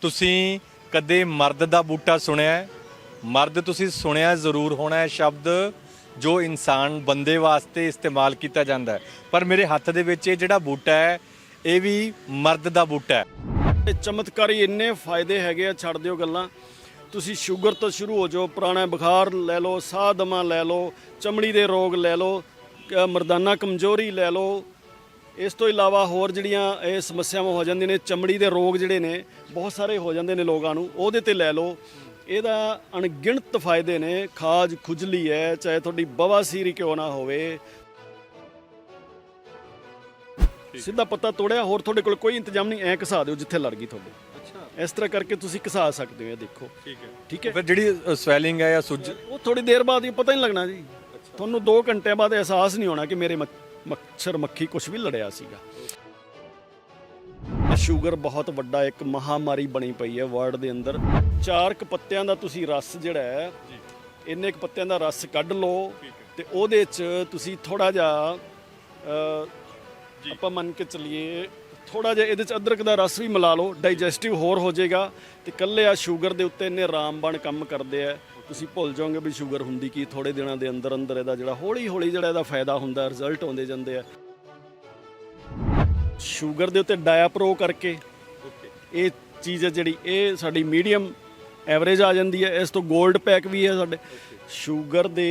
ਤੁਸੀਂ ਕਦੇ ਮਰਦ ਦਾ ਬੂਟਾ ਸੁਣਿਆ ਹੈ? ਮਰਦ ਤੁਸੀਂ ਸੁਣਿਆ ਜ਼ਰੂਰ ਹੋਣਾ ਹੈ ਸ਼ਬਦ ਜੋ ਇਨਸਾਨ ਬੰਦੇ ਵਾਸਤੇ ਇਸਤੇਮਾਲ ਕੀਤਾ ਜਾਂਦਾ ਹੈ। ਪਰ ਮੇਰੇ ਹੱਥ ਦੇ ਵਿੱਚ ਇਹ ਜਿਹੜਾ ਬੂਟਾ ਹੈ, ਇਹ ਵੀ ਮਰਦ ਦਾ ਬੂਟਾ ਹੈ। ਇਹ ਚਮਤਕਾਰੀ ਇੰਨੇ ਫਾਇਦੇ ਹੈਗੇ ਆ, ਛੱਡ ਦਿਓ ਗੱਲਾਂ। ਤੁਸੀਂ ਸ਼ੂਗਰ ਤੋਂ ਸ਼ੁਰੂ ਹੋ ਜਾਓ, ਪੁਰਾਣਾ ਬੁਖਾਰ ਲੈ ਲਓ, ਸਾਹ ਦਮਾ ਲੈ ਲਓ, ਚਮੜੀ ਦੇ ਰੋਗ ਲੈ ਲਓ ਮਰਦਾਨਾ ਕਮਜ਼ੋਰੀ ਲੈ ਲਓ ਇਸ ਤੋਂ ਇਲਾਵਾ ਹੋਰ ਜਿਹੜੀਆਂ ਇਹ ਸਮੱਸਿਆਵਾਂ ਹੋ ਜਾਂਦੀਆਂ ਨੇ ਚਮੜੀ ਦੇ ਰੋਗ ਜਿਹੜੇ ਨੇ ਬਹੁਤ ਸਾਰੇ ਹੋ ਜਾਂਦੇ ਨੇ ਲੋਕਾਂ ਨੂੰ ਉਹਦੇ ਤੇ ਲੈ ਲਓ। ਇਹਦਾ ਅਣਗਿਣਤ ਫਾਇਦੇ ਨੇ ਖਾਜ ਖੁਜਲੀ ਹੈ ਚਾਹੇ ਤੁਹਾਡੀ ਬਵਾਸੀਰ ਕਿਉਂ ਨਾ ਹੋਵੇ। ਸਿੱਧਾ ਪੱਤਾ ਤੋੜਿਆ ਹੋਰ ਤੁਹਾਡੇ ਕੋਲ ਕੋਈ ਇੰਤਜ਼ਾਮ ਨਹੀਂ ਐ ਘਸਾ ਦਿਓ ਜਿੱਥੇ ਲੜ ਗਈ ਤੁਹਾਡੇ। ਅੱਛਾ। ਇਸ ਤਰ੍ਹਾਂ ਕਰਕੇ ਤੁਸੀਂ ਘਸਾ ਸਕਦੇ ਹੋ ਇਹ ਦੇਖੋ। ਠੀਕ ਹੈ। ਠੀਕ ਹੈ? ਫਿਰ ਜਿਹੜੀ ਸਵੈਲਿੰਗ ਹੈ ਜਾਂ ਸੁੱਜ ਉਹ ਥੋੜੀ ਦੇਰ ਬਾਅਦ ਹੀ ਪਤਾ ਹੀ ਨਹੀਂ ਲੱਗਣਾ ਜੀ। ਤੁਹਾਨੂੰ 2 ਘੰਟਿਆਂ ਬਾਅਦ ਅਹਿਸਾਸ ਨਹੀਂ ਹੋਣਾ ਕਿ ਮੇਰੇ ਮੱਛਰ ਮੱਖੀ ਕੁਝ ਵੀ ਲੜਿਆ ਸੀਗਾ। ਸ਼ੂਗਰ ਬਹੁਤ ਵੱਡਾ ਇੱਕ ਮਹਾਮਾਰੀ ਬਣੀ ਪਈ ਹੈ ਵਰਲਡ ਦੇ ਅੰਦਰ। ਚਾਰ ਕ ਪੱਤਿਆਂ ਦਾ ਤੁਸੀਂ ਰਸ ਜਿਹੜਾ ਹੈ ਇੰਨੇ ਕ ਪੱਤਿਆਂ ਦਾ ਰਸ ਕੱਢ ਲਓ ਤੇ ਉਹਦੇ 'ਚ ਤੁਸੀਂ ਥੋੜਾ ਜਿਹਾ ਆਪਾਂ ਮੰਨ ਕੇ ਚੱਲੀਏ ਥੋੜਾ ਜਿਹਾ ਇਹਦੇ 'ਚ ਅਦਰਕ ਦਾ ਰਸ ਵੀ ਮਿਲਾ ਲਓ ਡਾਈਜੈਸਟਿਵ ਹੋਰ ਹੋ ਜਾਏਗਾ ਤੇ ਕੱਲੇ ਆ ਸ਼ੂਗਰ ਦੇ ਉੱਤੇ ਇੰਨੇ ਰਾਮਬਾਣ ਕੰਮ ਕਰਦੇ ਆ। ਤੁਸੀਂ ਭੁੱਲ ਜਾਓਗੇ ਵੀ ਸ਼ੂਗਰ ਹੁੰਦੀ ਕੀ ਥੋੜੇ ਦਿਨਾਂ ਦੇ ਅੰਦਰ ਅੰਦਰ ਇਹਦਾ ਜਿਹੜਾ ਹੌਲੀ ਹੌਲੀ ਜਿਹੜਾ ਇਹਦਾ ਫਾਇਦਾ ਹੁੰਦਾ ਰਿਜ਼ਲਟ ਆਉਂਦੇ ਜਾਂਦੇ ਆ। ਸ਼ੂਗਰ ਦੇ ਉੱਤੇ ਡਾਇਆਪਰੋ ਕਰਕੇ ਇਹ ਚੀਜ਼ ਹੈ ਜਿਹੜੀ ਇਹ ਸਾਡੀ ਮੀਡੀਅਮ ਐਵਰੇਜ ਆ ਜਾਂਦੀ ਹੈ ਇਸ ਤੋਂ 골ਡ ਪੈਕ ਵੀ ਹੈ ਸਾਡੇ। ਸ਼ੂਗਰ ਦੇ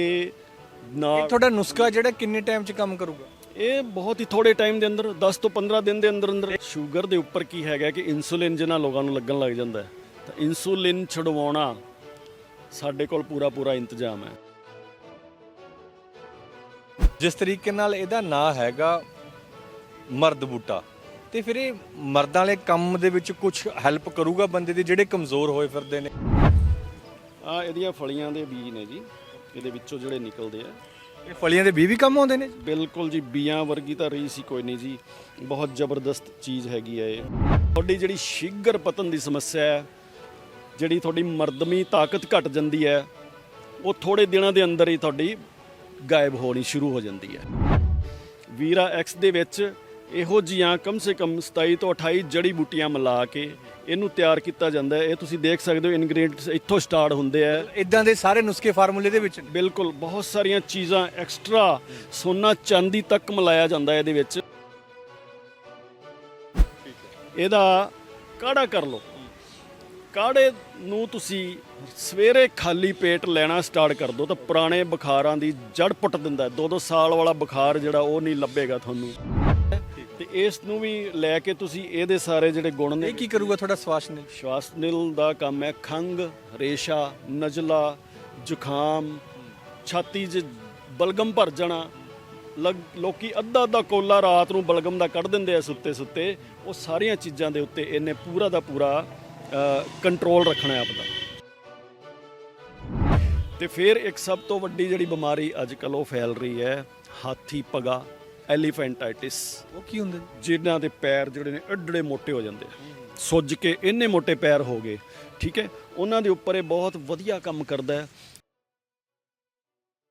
ਨਾਲ ਤੁਹਾਡਾ ਨੁਸਖਾ ਜਿਹੜਾ ਕਿੰਨੇ ਟਾਈਮ 'ਚ ਕੰਮ ਕਰੂਗਾ? ਇਹ ਬਹੁਤ ਹੀ ਥੋੜੇ ਟਾਈਮ ਦੇ ਅੰਦਰ 10 ਤੋਂ 15 ਦਿਨ ਦੇ ਅੰਦਰ ਅੰਦਰ। ਸ਼ੂਗਰ ਦੇ ਉੱਪਰ ਕੀ ਹੈਗਾ ਕਿ ਇਨਸੂਲਿਨ ਜਿਹਨਾਂ ਲੋਕਾਂ ਨੂੰ ਲੱਗਣ ਲੱਗ ਜਾਂਦਾ ਹੈ। ਤਾਂ ਇਨਸੂਲਿਨ ਛਡਵਾਉਣਾ ਸਾਡੇ ਕੋਲ ਪੂਰਾ ਪੂਰਾ ਇੰਤਜ਼ਾਮ ਹੈ। ਜਿਸ ਤਰੀਕੇ ਨਾਲ ਇਹਦਾ ਨਾਂ ਹੈਗਾ ਮਰਦ ਬੂਟਾ ਤੇ ਫਿਰ ਇਹ ਮਰਦਾਂ ਵਾਲੇ ਕੰਮ ਦੇ ਵਿੱਚ ਕੁਝ ਹੈਲਪ ਕਰੂਗਾ ਬੰਦੇ ਦੀ ਜਿਹੜੇ ਕਮਜ਼ੋਰ ਹੋਏ ਫਿਰਦੇ ਨੇ? ਆ ਇਹਦੀਆਂ ਫਲੀਆਂ ਦੇ ਬੀਜ ਨੇ ਜੀ ਇਹਦੇ ਵਿੱਚੋਂ ਜਿਹੜੇ ਨਿਕਲਦੇ ਆ। ਇਹ ਫਲੀਆਂ ਦੇ ਬੀ ਵੀ ਕੰਮ ਆਉਂਦੇ ਨੇ? ਬਿਲਕੁਲ ਜੀ ਬੀਆਂ ਵਰਗੀ ਤਾਂ ਰੀਸ ਹੀ ਕੋਈ ਨਹੀਂ ਜੀ। ਬਹੁਤ ਜ਼ਬਰਦਸਤ ਚੀਜ਼ ਹੈਗੀ ਹੈ ਇਹ। ਤੁਹਾਡੀ ਜਿਹੜੀ ਸ਼ੀਗਰ ਪਤਨ ਦੀ ਸਮੱਸਿਆ ਹੈ ਜਿਹੜੀ ਤੁਹਾਡੀ ਮਰਦਮੀ ਤਾਕਤ ਘਟ ਜਾਂਦੀ ਹੈ ਉਹ ਥੋੜੇ ਦਿਨਾਂ ਦੇ ਅੰਦਰ ਹੀ ਤੁਹਾਡੀ ਗਾਇਬ ਹੋਣੀ ਸ਼ੁਰੂ ਹੋ ਜਾਂਦੀ ਹੈ। ਵੀਰਾ ਐਕਸ ਦੇ ਵਿੱਚ ਇਹੋ ਜੀਆਂ ਕਮ ਸੇ ਕਮ 27 ਤੋਂ 28 ਜੜੀ ਬੂਟੀਆਂ ਮਿਲਾ ਕੇ ਇਹਨੂੰ ਤਿਆਰ ਕੀਤਾ ਜਾਂਦਾ ਹੈ। ਇਹ ਤੁਸੀਂ ਦੇਖ ਸਕਦੇ ਹੋ ਇਨਗਰੀਡੀਐਂਟਸ ਇੱਥੋਂ ਸਟਾਰਟ ਹੁੰਦੇ ਆ। ਇਦਾਂ ਦੇ ਸਾਰੇ ਨੁਸਖੇ ਫਾਰਮੂਲੇ ਦੇ ਵਿੱਚ। ਬਿਲਕੁਲ ਬਹੁਤ ਸਾਰੀਆਂ ਚੀਜ਼ਾਂ ਐਕਸਟਰਾ ਸੋਨਾ ਚਾਂਦੀ ਤੱਕ ਮਿਲਾਇਆ ਜਾਂਦਾ ਹੈ ਇਹਦੇ ਵਿੱਚ। ਇਹਦਾ ਕਾੜਾ ਕਰ ਲਓ। ਕਾੜੇ ਨੂੰ ਤੁਸੀਂ ਸਵੇਰੇ ਖਾਲੀ ਪੇਟ ਲੈਣਾ ਸਟਾਰਟ ਕਰ ਦਿਓ ਤਾਂ ਪੁਰਾਣੇ ਬੁਖਾਰਾਂ ਦੀ ਜੜ ਪੁੱਟ ਦਿੰਦਾ ਹੈ। ਦੋ ਦੋ ਸਾਲ ਵਾਲਾ ਬੁਖਾਰ ਜਿਹੜਾ ਉਹ ਨਹੀਂ ਲੱਭੇਗਾ ਤੁਹਾਨੂੰ। ਤੇ ਇਸ ਨੂੰ ਵੀ ਲੈ ਕੇ ਤੁਸੀਂ ਇਹਦੇ ਸਾਰੇ ਜਿਹੜੇ ਗੁਣ ਨੇ ਇਹ ਕੀ ਕਰੂਗਾ ਤੁਹਾਡਾ ਸਵਾਸ ਨੇ ਸ਼ਵਾਸ ਨਿਲ ਦਾ ਕੰਮ ਹੈ ਖੰਗ ਰੇਸ਼ਾ ਨਜ਼ਲਾ ਜ਼ੁਕਾਮ ਛਾਤੀ 'ਚ ਬਲਗਮ ਭਰ ਜਾਣਾ। ਲਗ- ਲੋਕੀ ਅੱਧਾ ਅੱਧਾ ਕੋਲਾ ਰਾਤ ਨੂੰ ਬਲਗਮ ਦਾ ਕੱਢ ਦਿੰਦੇ ਆ ਸੁੱਤੇ ਸੁੱਤੇ ਉਹ ਸਾਰੀਆਂ ਚੀਜ਼ਾਂ ਦੇ ਉੱਤੇ ਇਹਨੇ ਪੂਰਾ ਦਾ ਪੂਰਾ ਕੰਟਰੋਲ ਰੱਖਣਾ ਹੈ ਆਪਦਾ। ਤੇ ਫਿਰ ਇੱਕ ਸਭ ਤੋਂ ਵੱਡੀ ਜਿਹੜੀ ਬਿਮਾਰੀ ਅੱਜ ਕੱਲ ਉਹ ਫੈਲ ਰਹੀ ਹੈ ਹਾਥੀ ਪਗਾ ਐਲੀਫੈਂਟਾਈਟਿਸ ਉਹ ਕੀ ਹੁੰਦਾ ਜੀ? ਜਿਨ੍ਹਾਂ ਦੇ ਪੈਰ ਜਿਹੜੇ ਨੇ ਅੱਡੜੇ ਮੋਟੇ ਹੋ ਜਾਂਦੇ ਆ। ਸੁੱਜ ਕੇ ਇੰਨੇ ਮੋਟੇ ਪੈਰ ਹੋ ਗਏ ਠੀਕ ਹੈ? ਉਹਨਾਂ ਦੇ ਉੱਪਰ ਇਹ ਬਹੁਤ ਵਧੀਆ ਕੰਮ ਕਰਦਾ ਹੈ।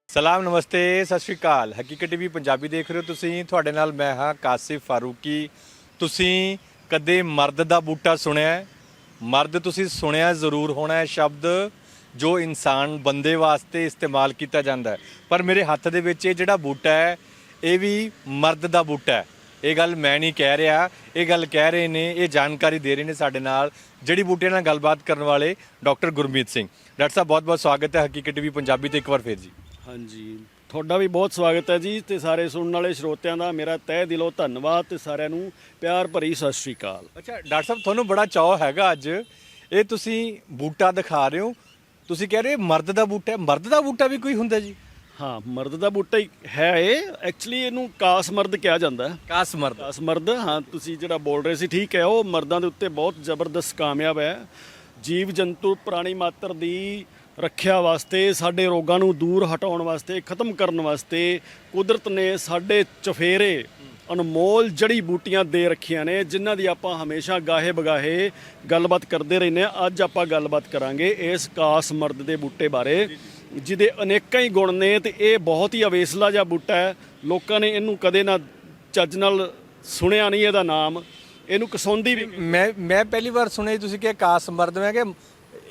ਸਲਾਮ ਨਮਸਤੇ ਸਤਿ ਸ਼੍ਰੀ ਅਕਾਲ। ਹਕੀਕਤ ਟੀਵੀ ਪੰਜਾਬੀ ਦੇਖ ਰਹੇ ਹੋ ਤੁਸੀਂ। ਤੁਹਾਡੇ ਨਾਲ ਮੈਂ ਹਾਂ ਕਾਸਿਫ ਫਾਰੂਕੀ। ਤੁਸੀਂ ਕਦੇ ਮਰਦ ਦਾ ਬੂਟਾ ਸੁਣਿਆ ਹੈ? ਮਰਦ ਤੁਸੀਂ ਸੁਣਿਆ ਜ਼ਰੂਰ ਹੋਣਾ ਹੈ ਸ਼ਬਦ ਜੋ ਇਨਸਾਨ ਬੰਦੇ ਵਾਸਤੇ ਇਸਤੇਮਾਲ ਕੀਤਾ ਜਾਂਦਾ ਹੈ। ਪਰ ਮੇਰੇ ਹੱਥ ਦੇ ਵਿੱਚ ਇਹ ਜਿਹੜਾ ਬੂਟਾ ਹੈ, ਇਹ ਵੀ ਮਰਦ ਦਾ ਬੂਟਾ ਹੈ। ਇਹ ਗੱਲ ਮੈਂ ਨਹੀਂ ਕਹਿ ਰਿਹਾ। ਇਹ ਗੱਲ ਕਹਿ ਰਹੇ ਨੇ, ਇਹ ਜਾਣਕਾਰੀ ਦੇ ਰਹੇ ਨੇ ਸਾਡੇ ਨਾਲ ਜਿਹੜੀ ਬੂਟੇ ਨਾਲ ਗੱਲਬਾਤ ਕਰਨ ਵਾਲੇ ਡਾਕਟਰ ਗੁਰਮੀਤ ਸਿੰਘ। ਡਾਕਟਰ ਸਾਹਿਬ ਬਹੁਤ ਬਹੁਤ ਸਵਾਗਤ ਹੈ ਹਕੀਕਤ ਟੀਵੀ ਪੰਜਾਬੀ ਤੇ ਇੱਕ ਵਾਰ ਫੇਰ ਜੀ। ਹਾਂਜੀ। ਤੁਹਾਡਾ ਵੀ ਬਹੁਤ ਸਵਾਗਤ ਹੈ ਜੀ ਤੇ ਸਾਰੇ ਸੁਣਨ ਵਾਲੇ ਸਰੋਤਿਆਂ ਦਾ ਮੇਰਾ ਤਹਿ ਦਿਲੋਂ ਧੰਨਵਾਦ ਤੇ ਸਾਰਿਆਂ ਨੂੰ ਪਿਆਰ ਭਰੀ ਸਤਿ ਸ਼੍ਰੀ ਅਕਾਲ। ਅੱਛਾ ਡਾਕਟਰ ਸਾਹਿਬ ਤੁਹਾਨੂੰ ਬੜਾ ਚਾਅ ਹੈਗਾ ਅੱਜ। ਇਹ ਤੁਸੀਂ ਬੂਟਾ ਦਿਖਾ ਰਹੇ ਹੋ। ਤੁਸੀਂ ਕਹਿ ਰਹੇ ਮਰਦ ਦਾ ਬੂਟਾ ਹੈ। ਮਰਦ ਦਾ ਬੂਟਾ ਵੀ ਕੋਈ ਹੁੰਦਾ ਜੀ? ਹਾਂ ਮਰਦ ਦਾ ਬੂਟਾ ਹੀ ਹੈ ਇਹ। ਐਕਚੁਅਲੀ ਇਹਨੂੰ ਕਾਸ ਮਰਦ ਕਿਹਾ ਜਾਂਦਾ ਹੈ। ਕਾਸ ਮਰਦ। ਕਾਸ ਮਰਦ ਹਾਂ ਤੁਸੀਂ ਜਿਹੜਾ ਬੋਲ ਰਹੇ ਸੀ ਠੀਕ ਹੈ। ਉਹ ਮਰਦਾਂ ਦੇ ਉੱਤੇ ਬਹੁਤ ਜ਼ਬਰਦਸਤ ਕਾਮਯਾਬ ਹੈ। ਜੀਵ ਜੰਤੂ ਪ੍ਰਾਣੀ ਮਾਤਰ ਦੀ ਰੱਖਿਆ ਵਾਸਤੇ, ਸਾਡੇ ਰੋਗਾਂ ਨੂੰ ਦੂਰ ਹਟਾਉਣ ਵਾਸਤੇ, ਖਤਮ ਕਰਨ ਵਾਸਤੇ ਕੁਦਰਤ ਨੇ ਸਾਡੇ ਚਫੇਰੇ, ਅਨਮੋਲ ਜੜੀ ਬੂਟੀਆਂ ਦੇ ਰੱਖੀਆਂ ਨੇ, ਜਿਨ੍ਹਾਂ ਦੀ ਆਪਾਂ ਹਮੇਸ਼ਾ ਗਾਹੇ ਬਗਾਹੇ ਗੱਲਬਾਤ ਕਰਦੇ ਰਹਿੰਦੇ ਆ ਅੱਜ ਆਪਾਂ ਗੱਲਬਾਤ ਕਰਾਂਗੇ ਇਸ ਕਾਸ ਮਰਦ ਦੇ ਬੂਟੇ ਬਾਰੇ, ਜਿਹਦੇ ਅਨੇਕਾਂ ਹੀ ਗੁਣ ਨੇ ਤੇ ਇਹ ਬਹੁਤ ਹੀ ਅਵੇਸਲਾ ਜਿਹਾ ਬੂਟਾ ਹੈ। ਲੋਕਾਂ ਨੇ ਇਹਨੂੰ ਕਦੇ ਨਾ ਚੱਜ ਨਾਲ ਸੁਣਿਆ ਨਹੀਂ ਇਹਦਾ ਨਾਮ। ਇਹਨੂੰ ਕਸੌਂਦੀ ਵੀ ਮੈਂ ਮੈਂ ਪਹਿਲੀ ਵਾਰ ਸੁਣਿਆ ਤੁਸੀਂ ਕਿ ਕਾਸ ਮਰਦ ਮੈਂ ਕਿ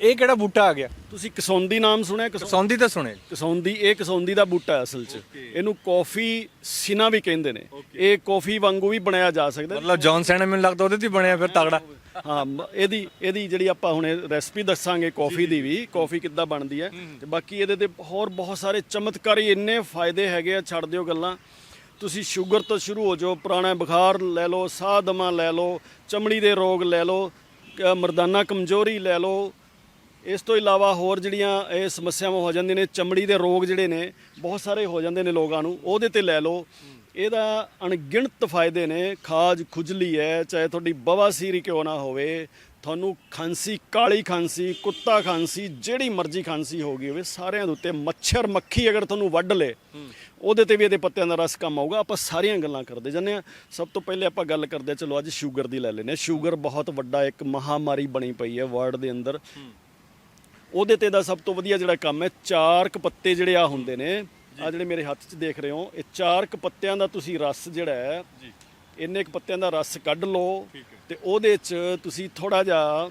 ਇਹ ਕਿਹੜਾ ਬੂਟਾ ਆ ਗਿਆ? ਤੁਸੀਂ ਕਸੌਂਦੀ ਨਾਮ ਸੁਣਿਆ? ਕਸੌ- ਸੌਂਦੀ ਤਾਂ ਸੁਣੇ ਕਸੌਂਦੀ ਇਹ ਕਸੌਂਦੀ ਦਾ ਬੂਟਾ ਹੈ ਅਸਲ 'ਚ। ਇਹਨੂੰ ਕਾਫੀ ਸਿਨਾ ਵੀ ਕਹਿੰਦੇ ਨੇ। ਇਹ ਕਾਫੀ ਵਾਂਗੂ ਵੀ ਬਣਾਇਆ ਜਾ ਸਕਦਾ। ਹੈ। ਮਤਲਬ ਜੌਨ ਸੈਨ ਮੈਨੂੰ ਲੱਗਦਾ ਉਹਦੇ ਤੇ ਹੀ ਬਣਿਆ ਫਿਰ ਤਗੜਾ। ਹਾਂ ਮ- ਇਹਦੀ ਇਹਦੀ ਜਿਹੜੀ ਆਪਾਂ ਹੁਣੇ ਰੈਸਪੀ ਦੱਸਾਂਗੇ ਕਾਫੀ ਦੀ ਵੀ ਕਾਫੀ ਕਿੱਦਾਂ ਬਣਦੀ ਹੈ। ਤੇ ਬਾਕੀ ਇਹਦੇ ਤੇ ਹੋਰ ਬਹੁਤ ਸਾਰੇ ਚਮਤਕਾਰੀ ਇੰਨੇ ਫਾਇਦੇ ਹੈਗੇ ਆ ਛੱਡ ਦਿਓ ਗੱਲਾਂ। ਤੁਸੀਂ ਸ਼ੂਗਰ ਤੋਂ ਸ਼ੁਰੂ ਹੋ ਜਾਓ ਪੁਰਾਣਾ ਬੁਖਾਰ ਲੈ ਲਓ ਸਾਹ ਦਮਾ ਲੈ ਲਓ ਚਮੜੀ ਦੇ ਰੋਗ ਲੈ ਲਓ ਮਰਦਾਨਾ ਕਮਜ਼ੋਰੀ ਲੈ ਲਓ ਇਸ ਤੋਂ ਇਲਾਵਾ ਹੋਰ ਜਿਹੜੀਆਂ ਇਹ ਸਮੱਸਿਆਵਾਂ ਹੋ ਜਾਂਦੀਆਂ ਨੇ ਚਮੜੀ ਦੇ ਰੋਗ ਜਿਹੜੇ ਨੇ ਬਹੁਤ ਸਾਰੇ ਹੋ ਜਾਂਦੇ ਨੇ ਲੋਕਾਂ ਨੂੰ ਉਹਦੇ ਤੇ ਲੈ ਲਓ। ਇਹਦਾ ਅਣਗਿਣਤ ਫਾਇਦੇ ਨੇ ਖਾਜ ਖੁਜਲੀ ਹੈ ਚਾਹੇ ਤੁਹਾਡੀ ਬਵਾਸੀਰੀ ਕਿਉਂ ਨਾ ਹੋਵੇ ਤੁਹਾਨੂੰ ਖਾਂਸੀ ਕਾਲੀ ਖਾਂਸੀ ਕੁੱਤਾ ਖਾਂਸੀ ਜਿਹੜੀ ਮਰਜ਼ੀ ਖਾਂਸੀ ਹੋ ਗਈ ਹੋਵੇ ਸਾਰਿਆਂ ਦੇ ਉੱਤੇ ਮੱਛਰ ਮੱਖੀ ਅਗਰ ਤੁਹਾਨੂੰ ਵੱਢ ਲੇ ਉਹਦੇ ਤੇ ਵੀ ਇਹਦੇ ਪੱਤਿਆਂ ਦਾ ਰਸ ਕੰਮ ਆਊਗਾ। ਆਪਾਂ ਸਾਰੀਆਂ ਗੱਲਾਂ ਕਰਦੇ ਜਾਂਦੇ ਆ ਸਭ ਤੋਂ ਪਹਿਲੇ ਆਪਾਂ ਗੱਲ ਕਰਦੇ ਹਾਂ, ਚਲੋ ਅੱਜ ਸ਼ੂਗਰ ਦੀ ਲੈ ਲੈਨੇ ਸ਼ੂਗਰ ਬਹੁਤ ਵੱਡਾ ਇੱਕ ਮਹਾਮਾਰੀ ਬਣੀ ਪਈ ਹੈ ਵਰਲਡ ਦੇ ਅੰਦਰ। ਉਹਦੇ ਤੇ ਦਾ ਸਭ ਤੋਂ ਵਧੀਆ ਜਿਹੜਾ ਕੰਮ ਹੈ ਚਾਰ ਕ ਪੱਤੇ ਜਿਹੜੇ ਆ ਹੁੰਦੇ ਨੇ ਆ ਜਿਹੜੇ ਮੇਰੇ ਹੱਥ 'ਚ ਦੇਖ ਰਹੇ ਹੋ ਇਹ ਚਾਰ ਕ ਪੱਤਿਆਂ ਦਾ ਤੁਸੀਂ ਰਸ ਜਿਹੜਾ ਹੈ ਜੀ। ਇੰਨੇ ਕ ਪੱਤਿਆਂ ਦਾ ਰਸ ਕੱਢ ਲਓ ਤੇ ਉਹਦੇ 'ਚ ਤੁਸੀਂ ਥੋੜਾ ਜਿਹਾ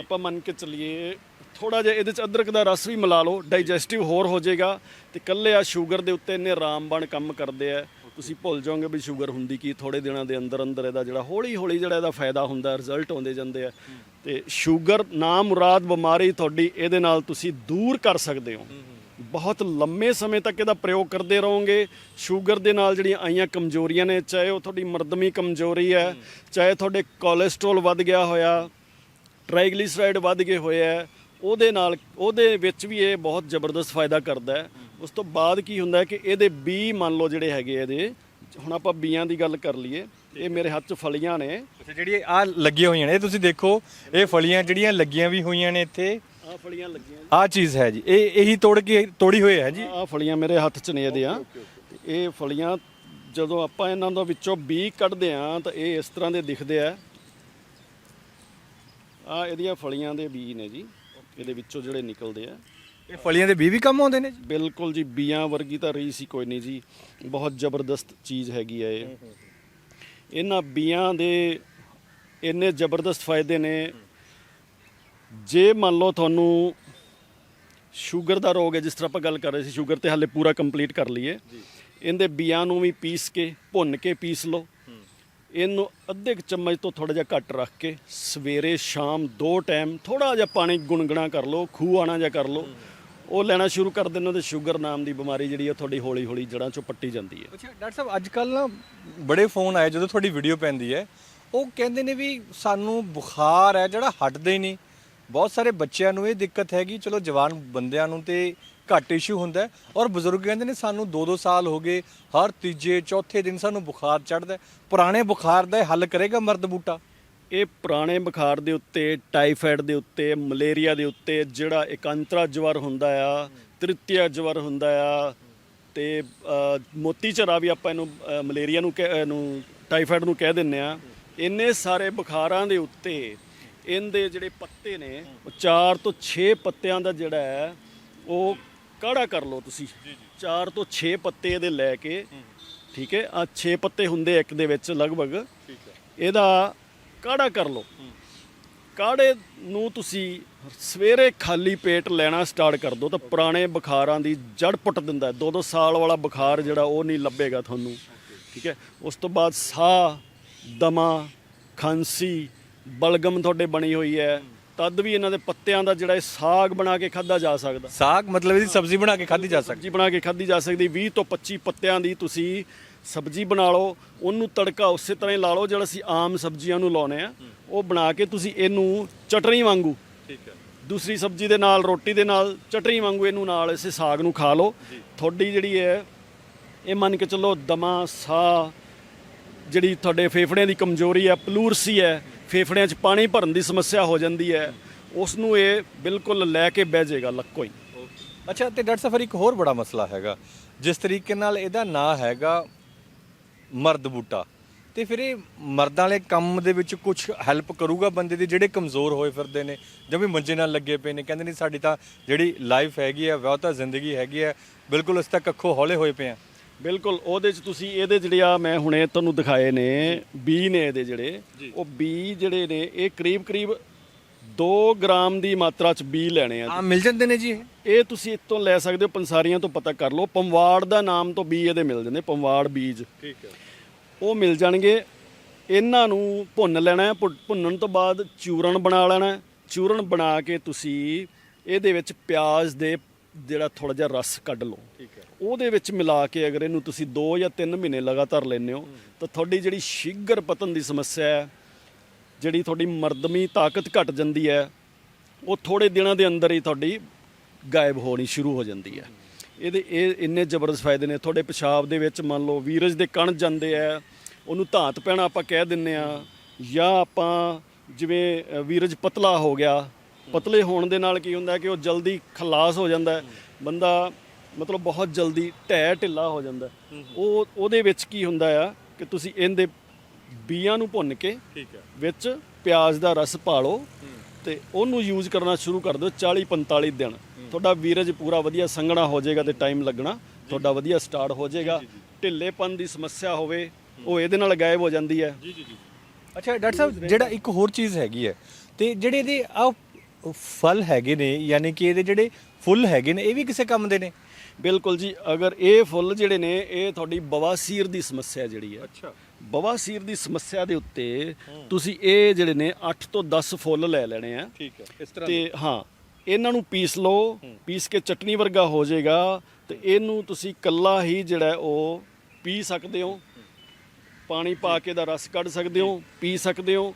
ਆਪਾਂ ਮੰਨ ਕੇ ਚੱਲੀਏ ਥੋੜਾ ਜਿਹਾ ਇਹਦੇ 'ਚ ਅਦਰਕ ਦਾ ਰਸ ਵੀ ਮਿਲਾ ਲਓ ਡਾਈਜੈਸਟਿਵ ਹੋਰ ਹੋ ਜਾਏਗਾ ਤੇ ਕੱਲੇ ਆ ਸ਼ੂਗਰ ਦੇ ਉੱਤੇ ਇੰਨੇ ਰਾਮਬਣ ਕੰਮ ਕਰਦੇ ਆ ਤੁਸੀਂ ਭੁੱਲ ਜਾਓਗੇ ਵੀ ਸ਼ੂਗਰ ਹੁੰਦੀ ਕੀ ਥੋੜੇ ਦਿਨਾਂ ਦੇ ਅੰਦਰ ਅੰਦਰ ਇਹਦਾ ਜਿਹੜਾ ਹੌਲੀ ਹੌਲੀ ਜਿਹੜਾ ਇਹਦਾ ਫਾਇਦਾ ਹੁੰਦਾ ਰਿਜ਼ਲਟ ਆਉਂਦੇ ਜਾਂਦੇ ਆ। ਤੇ ਸ਼ੂਗਰ ਨਾ ਮੁਰਾਦ ਬਿਮਾਰੀ ਤੁਹਾਡੀ ਇਹਦੇ ਨਾਲ ਤੁਸੀਂ ਦੂਰ ਕਰ ਸਕਦੇ ਹੋ। ਬਹੁਤ ਲੰਮੇ ਸਮੇਂ ਤੱਕ ਇਹਦਾ ਪ੍ਰਯੋਗ ਕਰਦੇ ਰਹੋਗੇ। ਸ਼ੂਗਰ ਦੇ ਨਾਲ ਜਿਹੜੀਆਂ ਆਈਆਂ ਕਮਜ਼ੋਰੀਆਂ ਨੇ ਚਾਹੇ ਉਹ ਤੁਹਾਡੀ ਮਰਦਮੀ ਕਮਜ਼ੋਰੀ ਹੈ ਚਾਹੇ ਤੁਹਾਡੇ ਕੋਲੇਸਟ੍ਰੋਲ ਵੱਧ ਗਿਆ ਹੋਇਆ ਟ੍ਰਾਈਗਲਿਸਰਾਈਡ ਵੱਧ ਗਏ ਹੋਏ ਹੈ ਉਹਦੇ ਨਾਲ ਉਹਦੇ ਵਿੱਚ ਵੀ ਇਹ ਬਹੁਤ ਜ਼ਬਰਦਸਤ ਫਾਇਦਾ ਕਰਦਾ ਹੈ। ਉਸ ਤੋਂ ਬਾਅਦ ਕੀ ਹੁੰਦਾ ਹੈ ਕਿ ਇਹਦੇ ਬੀ ਮੰਨ ਲਓ ਜਿਹੜੇ ਹੈਗੇ ਇਹਦੇ ਹੁਣ ਆਪਾਂ ਬੀਆਂ ਦੀ ਗੱਲ ਕਰ ਲਈਏ ਇਹ ਮੇਰੇ ਹੱਥ 'ਚ ਫਲੀਆਂ ਨੇ। ਅੱਛਾ ਜਿਹੜੀ ਆ ਲੱਗੀਆਂ ਹੋਈਆਂ ਨੇ ਇਹ ਤੁਸੀਂ ਦੇਖੋ ਇਹ ਫਲੀਆਂ ਜਿਹੜੀਆਂ ਲੱਗੀਆਂ ਵੀ ਹੋਈਆਂ ਨੇ ਇੱਥੇ। ਆਹ ਫਲੀਆਂ ਲੱਗੀਆਂ ਆ ਚੀਜ਼ ਹੈ ਜੀ। ਇਹ ਇਹੀ ਤੋੜ ਕੇ ਤੋੜੀ ਹੋਈ ਹੈ ਜੀ। ਆਹ ਫਲੀਆਂ ਮੇਰੇ ਹੱਥ 'ਚ ਨੇ ਇਹਦੇ ਆ ਇਹ ਫਲੀਆਂ ਜਦੋਂ ਆਪਾਂ ਇਹਨਾਂ ਦਾ ਵਿੱਚੋਂ ਬੀ ਕੱਢਦੇ ਆ ਤਾਂ ਇਹ ਇਸ ਤਰ੍ਹਾਂ ਦੇ ਦਿਖਦੇ ਆ। ਆ ਇਹਦੀਆਂ ਫਲੀਆਂ ਦੇ ਬੀ ਨੇ ਜੀ। ਇਹਦੇ ਵਿੱਚੋਂ ਜਿਹੜੇ ਨਿਕਲਦੇ ਆ। ਇਹ ਫਲੀਆਂ ਦੇ ਬੀ ਵੀ ਕੰਮ ਆਉਂਦੇ ਨੇ ਜੀ? ਬਿਲਕੁਲ ਜੀ ਬੀਆਂ ਵਰਗੀ ਤਾਂ ਰੀਸ ਹੀ ਕੋਈ ਨਹੀਂ ਜੀ। ਬਹੁਤ ਜ਼ਬਰਦਸਤ ਚੀਜ਼ ਹੈਗੀ ਆ ਇਹ। ਇਹਨਾਂ ਬੀਆਂ ਦੇ ਇੰਨੇ ਜ਼ਬਰਦਸਤ ਫਾਇਦੇ ਨੇ। ਜੇ ਮੰਨ ਲਓ ਤੁਹਾਨੂੰ ਸ਼ੂਗਰ ਦਾ ਰੋਗ ਹੈ ਜਿਸ ਤਰ੍ਹਾਂ ਆਪਾਂ ਗੱਲ ਕਰ ਰਹੇ ਸੀ ਸ਼ੂਗਰ ਤੇ ਹਾਲੇ ਪੂਰਾ ਕੰਪਲੀਟ ਕਰ ਲਈਏ। ਇਹਦੇ ਬੀਆਂ ਨੂੰ ਵੀ ਪੀਸ ਕੇ ਭੁੰਨ ਕੇ ਪੀਸ ਲਓ। ਇਹਨੂੰ ਅੱਧੇ ਚਮਚ ਤੋਂ ਥੋੜਾ ਜਿਹਾ ਘੱਟ ਰੱਖ ਕੇ ਸਵੇਰੇ ਸ਼ਾਮ ਦੋ ਟਾਈਮ ਥੋੜਾ ਜਿਹਾ ਪਾਣੀ ਗੁੰਗਣਾ ਕਰ ਲਓ ਖੂਹ ਆਣਾ ਜਿਹਾ ਕਰ ਲਓ। ਉਹ ਲੈਣਾ ਸ਼ੁਰੂ ਕਰ ਦਿੰਦੇ ਤੇ ਸ਼ੂਗਰ ਨਾਮ ਦੀ ਬਿਮਾਰੀ ਜਿਹੜੀ ਹੈ ਤੁਹਾਡੀ ਹੌਲੀ ਹੌਲੀ ਜੜ੍ਹਾਂ ਚੋਂ ਪੱਟੀ ਜਾਂਦੀ ਹੈ। ਅੱਛਾ, ਡਾਕਟਰ ਸਾਹਿਬ ਅੱਜ ਕੱਲ ਨਾ ਬੜੇ ਫੋਨ ਆਏ, ਜਦੋਂ ਤੁਹਾਡੀ ਵੀਡੀਓ ਪੈਂਦੀ ਹੈ, ਉਹ ਕਹਿੰਦੇ ਨੇ ਵੀ ਸਾਨੂੰ ਬੁਖਾਰ ਹੈ ਜਿਹੜਾ ਹਟਦਾ ਹੀ ਨਹੀਂ। ਬਹੁਤ ਸਾਰੇ ਬੱਚਿਆਂ ਨੂੰ ਇਹ ਦਿੱਕਤ ਹੈਗੀ, ਚਲੋ ਜਵਾਨ ਬੰਦਿਆਂ ਨੂੰ ਤੇ ਘੱਟ ਇਸ਼ੂ ਹੁੰਦਾ ਔਰ ਬਜ਼ੁਰਗ ਕਹਿੰਦੇ ਨੇ ਸਾਨੂੰ 2-2 ਸਾਲ ਹੋ ਗਏ, ਹਰ ਤੀਜੇ, ਚੌਥੇ ਦਿਨ ਸਾਨੂੰ ਬੁਖਾਰ ਚੜਦਾ ਪੁਰਾਣੇ ਬੁਖਾਰ ਦਾ ਹੱਲ ਕਰੇਗਾ ਮਰਦ ਬੂਟਾ? ਇਹ ਪੁਰਾਣੇ ਬੁਖਾਰ ਦੇ ਉੱਤੇ ਟਾਈਫਾਇਡ ਦੇ ਉੱਤੇ ਮਲੇਰੀਆ ਦੇ ਉੱਤੇ ਜਿਹੜਾ ਇਕਾਂਤਰਾ ਜਵਰ ਹੁੰਦਾ ਆ ਤ੍ਰਿਤੀਆ ਜਵਰ ਹੁੰਦਾ ਆ ਤੇ ਮੋਤੀ ਝਰਾ ਵੀ ਆਪਾਂ ਇਹਨੂੰ ਮਲੇਰੀਆ ਨੂੰ ਇਹਨੂੰ ਟਾਈਫਾਇਡ ਨੂੰ ਕਹਿ ਦਿੰਨੇ ਆ। ਇੰਨੇ ਸਾਰੇ ਬੁਖਾਰਾਂ ਦੇ ਉੱਤੇ ਇਹਦੇ ਜਿਹੜੇ ਪੱਤੇ ਨੇ ਉਹ 4 ਤੋਂ 6 ਪੱਤਿਆਂ ਦਾ ਜਿਹੜਾ ਹੈ ਉਹ ਕਾੜਾ ਕਰ ਲਓ ਤੁਸੀਂ। 4 ਤੋਂ 6 ਪੱਤੇ ਇਹਦੇ ਲੈ ਕੇ ਠੀਕ ਹੈ? ਆ 6 ਪੱਤੇ ਹੁੰਦੇ ਇੱਕ ਦੇ ਵਿੱਚ ਲਗਭਗ। ਇਹਦਾ ਕਾੜਾ ਕਰ ਲਓ। ਕਾੜੇ ਨੂੰ ਤੁਸੀਂ ਸਵੇਰੇ ਖਾਲੀ ਪੇਟ ਲੈਣਾ ਸਟਾਰਟ ਕਰ ਦਿਓ ਤਾਂ ਪੁਰਾਣੇ ਬੁਖਾਰਾਂ ਦੀ ਜੜ ਪੁੱਟ ਦਿੰਦਾ ਹੈ। ਦੋ ਦੋ ਸਾਲ ਵਾਲਾ ਬੁਖਾਰ ਜਿਹੜਾ ਉਹ ਨਹੀਂ ਲੱਭੇਗਾ ਤੁਹਾਨੂੰ। ਠੀਕ ਹੈ? ਉਸ ਤੋਂ ਬਾਅਦ ਸਾਹ ਦਮਾ ਖਾਂਸੀ ਬਲਗਮ ਤੁਹਾਡੇ ਬਣੀ ਹੋਈ ਹੈ। ਤਦ ਵੀ ਇਹਨਾਂ ਦੇ ਪੱਤਿਆਂ ਦਾ ਜਿਹੜਾ ਇਹ ਸਾਗ ਬਣਾ ਕੇ ਖਾਧਾ ਜਾ ਸਕਦਾ। ਸਾਗ ਮਤਲਬ ਇਹਦੀ ਸਬਜ਼ੀ ਬਣਾ ਕੇ ਖਾਧੀ ਜਾ ਸਕਦੀ। ਸਬਜ਼ੀ ਬਣਾ ਕੇ ਖਾਧੀ ਜਾ ਸਕਦੀ। 20 ਤੋਂ 25 ਪੱਤਿਆਂ ਦੀ ਤੁਸੀਂ ਸਬਜ਼ੀ ਬਣਾ ਲਓ ਉਹਨੂੰ ਤੜਕਾ ਉਸੇ ਤਰ੍ਹਾਂ ਹੀ ਲਾ ਲਓ ਜਿਹੜਾ ਅਸੀਂ ਆਮ ਸਬਜ਼ੀਆਂ ਨੂੰ ਲਾਉਨੇ ਆ ਉਹ ਬਣਾ ਕੇ ਤੁਸੀਂ ਇਹਨੂੰ ਚਟਣੀ ਵਾਂਗੂ ਠੀਕ ਹੈ। ਦੂਸਰੀ ਸਬਜ਼ੀ ਦੇ ਨਾਲ ਰੋਟੀ ਦੇ ਨਾਲ ਚਟਣੀ ਵਾਂਗੂ ਇਹਨੂੰ ਨਾਲ ਇਸੇ ਸਾਗ ਨੂੰ ਖਾ ਲਓ। ਤੁਹਾਡੀ ਜਿਹੜੀ ਹੈ ਇਹ ਮੰਨ ਕੇ ਚੱਲੋ ਦਮਾ ਸਾਹ ਜਿਹੜੀ ਤੁਹਾਡੇ ਫੇਫੜਿਆਂ ਦੀ ਕਮਜ਼ੋਰੀ ਹੈ ਪਲੂਰਸੀ ਹੈ ਫੇਫੜਿਆਂ 'ਚ ਪਾਣੀ ਭਰਨ ਦੀ ਸਮੱਸਿਆ ਹੋ ਜਾਂਦੀ ਹੈ ਉਸ ਨੂੰ ਇਹ ਬਿਲਕੁਲ ਲੈ ਕੇ ਬਹਿ ਜਾਏਗਾ ਲੱਕੋ ਹੀ। ਅੱਛਾ ਤੇ ਡਾਕਟਰ ਸਾਹਿਬ ਫਿਰ ਇੱਕ ਹੋਰ ਬੜਾ ਮਸਲਾ ਹੈਗਾ। ਜਿਸ ਤਰੀਕੇ ਨਾਲ ਇਹਦਾ ਨਾਂ ਹੈਗਾ ਮਰਦ ਬੂਟਾ। ਤੇ ਫਿਰ ਇਹ ਮਰਦਾਂ ਵਾਲੇ ਕੰਮ ਦੇ ਵਿੱਚ ਕੁਝ ਹੈਲਪ ਕਰੂਗਾ ਬੰਦੇ ਦੇ ਜਿਹੜੇ ਕਮਜ਼ੋਰ ਹੋਏ ਫਿਰਦੇ ਨੇ ਜਾਂ ਵੀ ਮੰਜੇ ਨਾਲ ਲੱਗੇ ਪਏ ਨੇ ਕਹਿੰਦੇ ਨੇ ਸਾਡੀ ਤਾਂ ਜਿਹੜੀ ਲਾਈਫ ਹੈਗੀ ਹੈ ਵਿਆਹ ਤਾਂ ਜ਼ਿੰਦਗੀ ਹੈਗੀ ਹੈ ਬਿਲਕੁਲ ਉਸ ਤੱਕ ਅੱਖੋਂ ਹੌਲੇ ਹੋਏ ਪਏ ਆ। ਬਿਲਕੁਲ ਉਹਦੇ ਚ ਤੁਸੀਂ ਇਹਦੇ ਜਿਹੜੇ ਆ ਮੈਂ ਹੁਣੇ ਤੁਹਾਨੂੰ ਦਿਖਾਏ ਨੇ ਬੀ ਨੇ ਇਹਦੇ ਜਿਹੜੇ ਉਹ ਬੀ ਜਿਹੜੇ ਨੇ ਇਹ ਕਰੀਬ ਕਰੀਬ 2 ਗ੍ਰਾਮ ਦੀ ਮਾਤਰਾ ਚ ਬੀ ਲੈਣੇ ਆ। ਆ ਮਿਲ ਜਾਂਦੇ ਨੇ ਜੀ ਇਹ। ਇਹ ਤੁਸੀਂ ਇੱਥੋਂ ਲੈ ਸਕਦੇ ਹੋ ਪੰਸਾਰੀਆਂ ਤੋਂ ਪਤਾ ਕਰ ਲਓ। ਪੰਵਾੜ ਦਾ ਨਾਮ ਤੋਂ ਬੀ ਇਹਦੇ ਮਿਲ ਜਾਂਦੇ ਪੰਵਾੜ ਬੀਜ। ਠੀਕ ਹੈ। ਉਹ ਮਿਲ ਜਾਣਗੇ। ਇਹਨਾਂ ਨੂੰ ਭੁੰਨ ਲੈਣਾ ਹੈ ਭੁ- ਭੁੰਨਣ ਤੋਂ ਬਾਅਦ ਚੂਰਨ ਬਣਾ ਲੈਣਾ ਹੈ। ਚੂਰਨ ਬਣਾ ਕੇ ਤੁਸੀਂ ਇਹਦੇ ਵਿੱਚ ਪਿਆਜ਼ ਦੇ ਜਿਹੜਾ ਥੋੜਾ ਜਿਹਾ ਰਸ ਕੱਢ ਲਓ। ਠੀਕ ਹੈ। ਉਹਦੇ ਵਿੱਚ ਮਿਲਾ ਕੇ ਅਗਰ ਇਹਨੂੰ ਤੁਸੀਂ 2 ਜਾਂ 3 ਮਹੀਨੇ ਲਗਾਤਾਰ ਲੈਂਦੇ ਹੋ ਤਾਂ ਤੁਹਾਡੀ ਜਿਹੜੀ ਸ਼ੀਗਰ ਪਤਨ ਦੀ ਸਮੱਸਿਆ ਹੈ ਜਿਹੜੀ ਤੁਹਾਡੀ ਮਰਦਮੀ ਤਾਕਤ ਘਟ ਜਾਂਦੀ ਹੈ ਉਹ ਥੋੜੇ ਦਿਨਾਂ ਦੇ ਅੰਦਰ ਹੀ ਤੁਹਾਡੀ ਗਾਇਬ ਹੋਣੀ ਸ਼ੁਰੂ ਹੋ ਜਾਂਦੀ ਹੈ। ਇਹਦੇ ਇਹ ਇੰਨੇ ਜ਼ਬਰਦਸਤ ਫਾਇਦੇ ਨੇ। ਤੁਹਾਡੇ ਪਿਸ਼ਾਬ ਦੇ ਵਿੱਚ ਮੰਨ ਲਓ ਵੀਰਜ ਦੇ ਕਣ ਜਾਂਦੇ ਆ ਉਹਨੂੰ ਧਾਤ ਪੈਣਾ ਆਪਾਂ ਕਹਿ ਦਿੰਨੇ ਆ ਜਾਂ ਆਪਾਂ ਜਿਵੇਂ ਵੀਰਜ ਪਤਲਾ ਹੋ ਗਿਆ ਪਤਲੇ ਹੋਣ ਦੇ ਨਾਲ ਕੀ ਹੁੰਦਾ ਕਿ ਉਹ ਜਲਦੀ ਖਲਾਸ ਹੋ ਜਾਂਦਾ। ਬੰਦਾ ਮਤਲਬ ਬਹੁਤ ਜਲਦੀ ਢਹਿ ਢਿੱਲਾ ਹੋ ਜਾਂਦਾ। ਉਹ ਉਹਦੇ ਵਿੱਚ ਕੀ ਹੁੰਦਾ ਆ ਕਿ ਤੁਸੀਂ ਇਹਦੇ ਬੀਆਂ ਨੂੰ ਭੁੰਨ ਕੇ ਠੀਕ ਹੈ। ਵਿੱਚ ਪਿਆਜ਼ ਦਾ ਰਸ ਪਾ ਲਓ ਤੇ ਉਹਨੂੰ ਯੂਜ਼ ਕਰਨਾ ਸ਼ੁਰੂ ਕਰ ਦਿਓ 40 45 ਦਿਨ। ਤੁਹਾਡਾ ਵੀਰਜ ਪੂਰਾ ਵਧੀਆ ਸੰਘਣਾ ਹੋ ਜਾਏਗਾ ਤੇ ਟਾਈਮ ਲੱਗਣਾ ਤੁਹਾਡਾ ਵਧੀਆ ਸਟਾਰਟ ਹੋ ਜਾਏਗਾ। ਢਿੱਲੇਪਨ ਦੀ ਸਮੱਸਿਆ ਹੋਵੇ ਉਹ ਇਹਦੇ ਨਾਲ ਗਾਇਬ ਹੋ ਜਾਂਦੀ ਹੈ। ਜੀ ਜੀ ਜੀ। ਅੱਛਾ ਡਾਕਟਰ ਸਾਹਿਬ ਜਿਹੜਾ ਇੱਕ ਹੋਰ ਚੀਜ਼ ਹੈਗੀ ਹੈ ਤੇ ਜਿਹੜੇ ਇਹਦੇ ਆ ਫਲ ਹੈਗੇ ਨੇ ਯਾਨੀ ਕਿ ਇਹਦੇ ਜਿਹੜੇ ਫੁੱਲ ਹੈਗੇ ਨੇ ਇਹ ਵੀ ਕਿਸੇ ਕੰਮ ਦੇ ਨੇ? ਬਿਲਕੁਲ ਜੀ ਅਗਰ ਇਹ ਫੁੱਲ ਜਿਹੜੇ ਨੇ ਇਹ ਤੁਹਾਡੀ ਬਵਾਸੀਰ ਦੀ ਸਮੱਸਿਆ ਜਿਹੜੀ ਹੈ। ਅੱਛਾ। ਬਵਾਸੀਰ ਦੀ ਸਮੱਸਿਆ ਦੇ ਉੱਤੇ ਤੁਸੀਂ ਇਹ ਜਿਹੜੇ ਨੇ 8 ਤੋਂ 10 ਫੁੱਲ ਲੈ ਲੈਣੇ ਆ। ਠੀਕ ਹੈ ਇਸ ਤਰ੍ਹਾਂ ਤੇ ਹਾਂ ਇਹਨਾਂ ਨੂੰ ਪੀਸ ਲਓ ਪੀਸ ਕੇ ਚਟਨੀ ਵਰਗਾ ਹੋ ਜਾਏਗਾ ਤੇ ਇਹਨੂੰ ਤੁਸੀਂ ਕੱਲਾ ਹੀ ਜਿਹੜਾ ਉਹ ਪੀ ਸਕਦੇ ਹੋ। ਪਾਣੀ ਪਾ ਕੇ ਦਾ ਰਸ ਕੱਢ ਸਕਦੇ ਹੋ ਪੀ ਸਕਦੇ ਹੋ।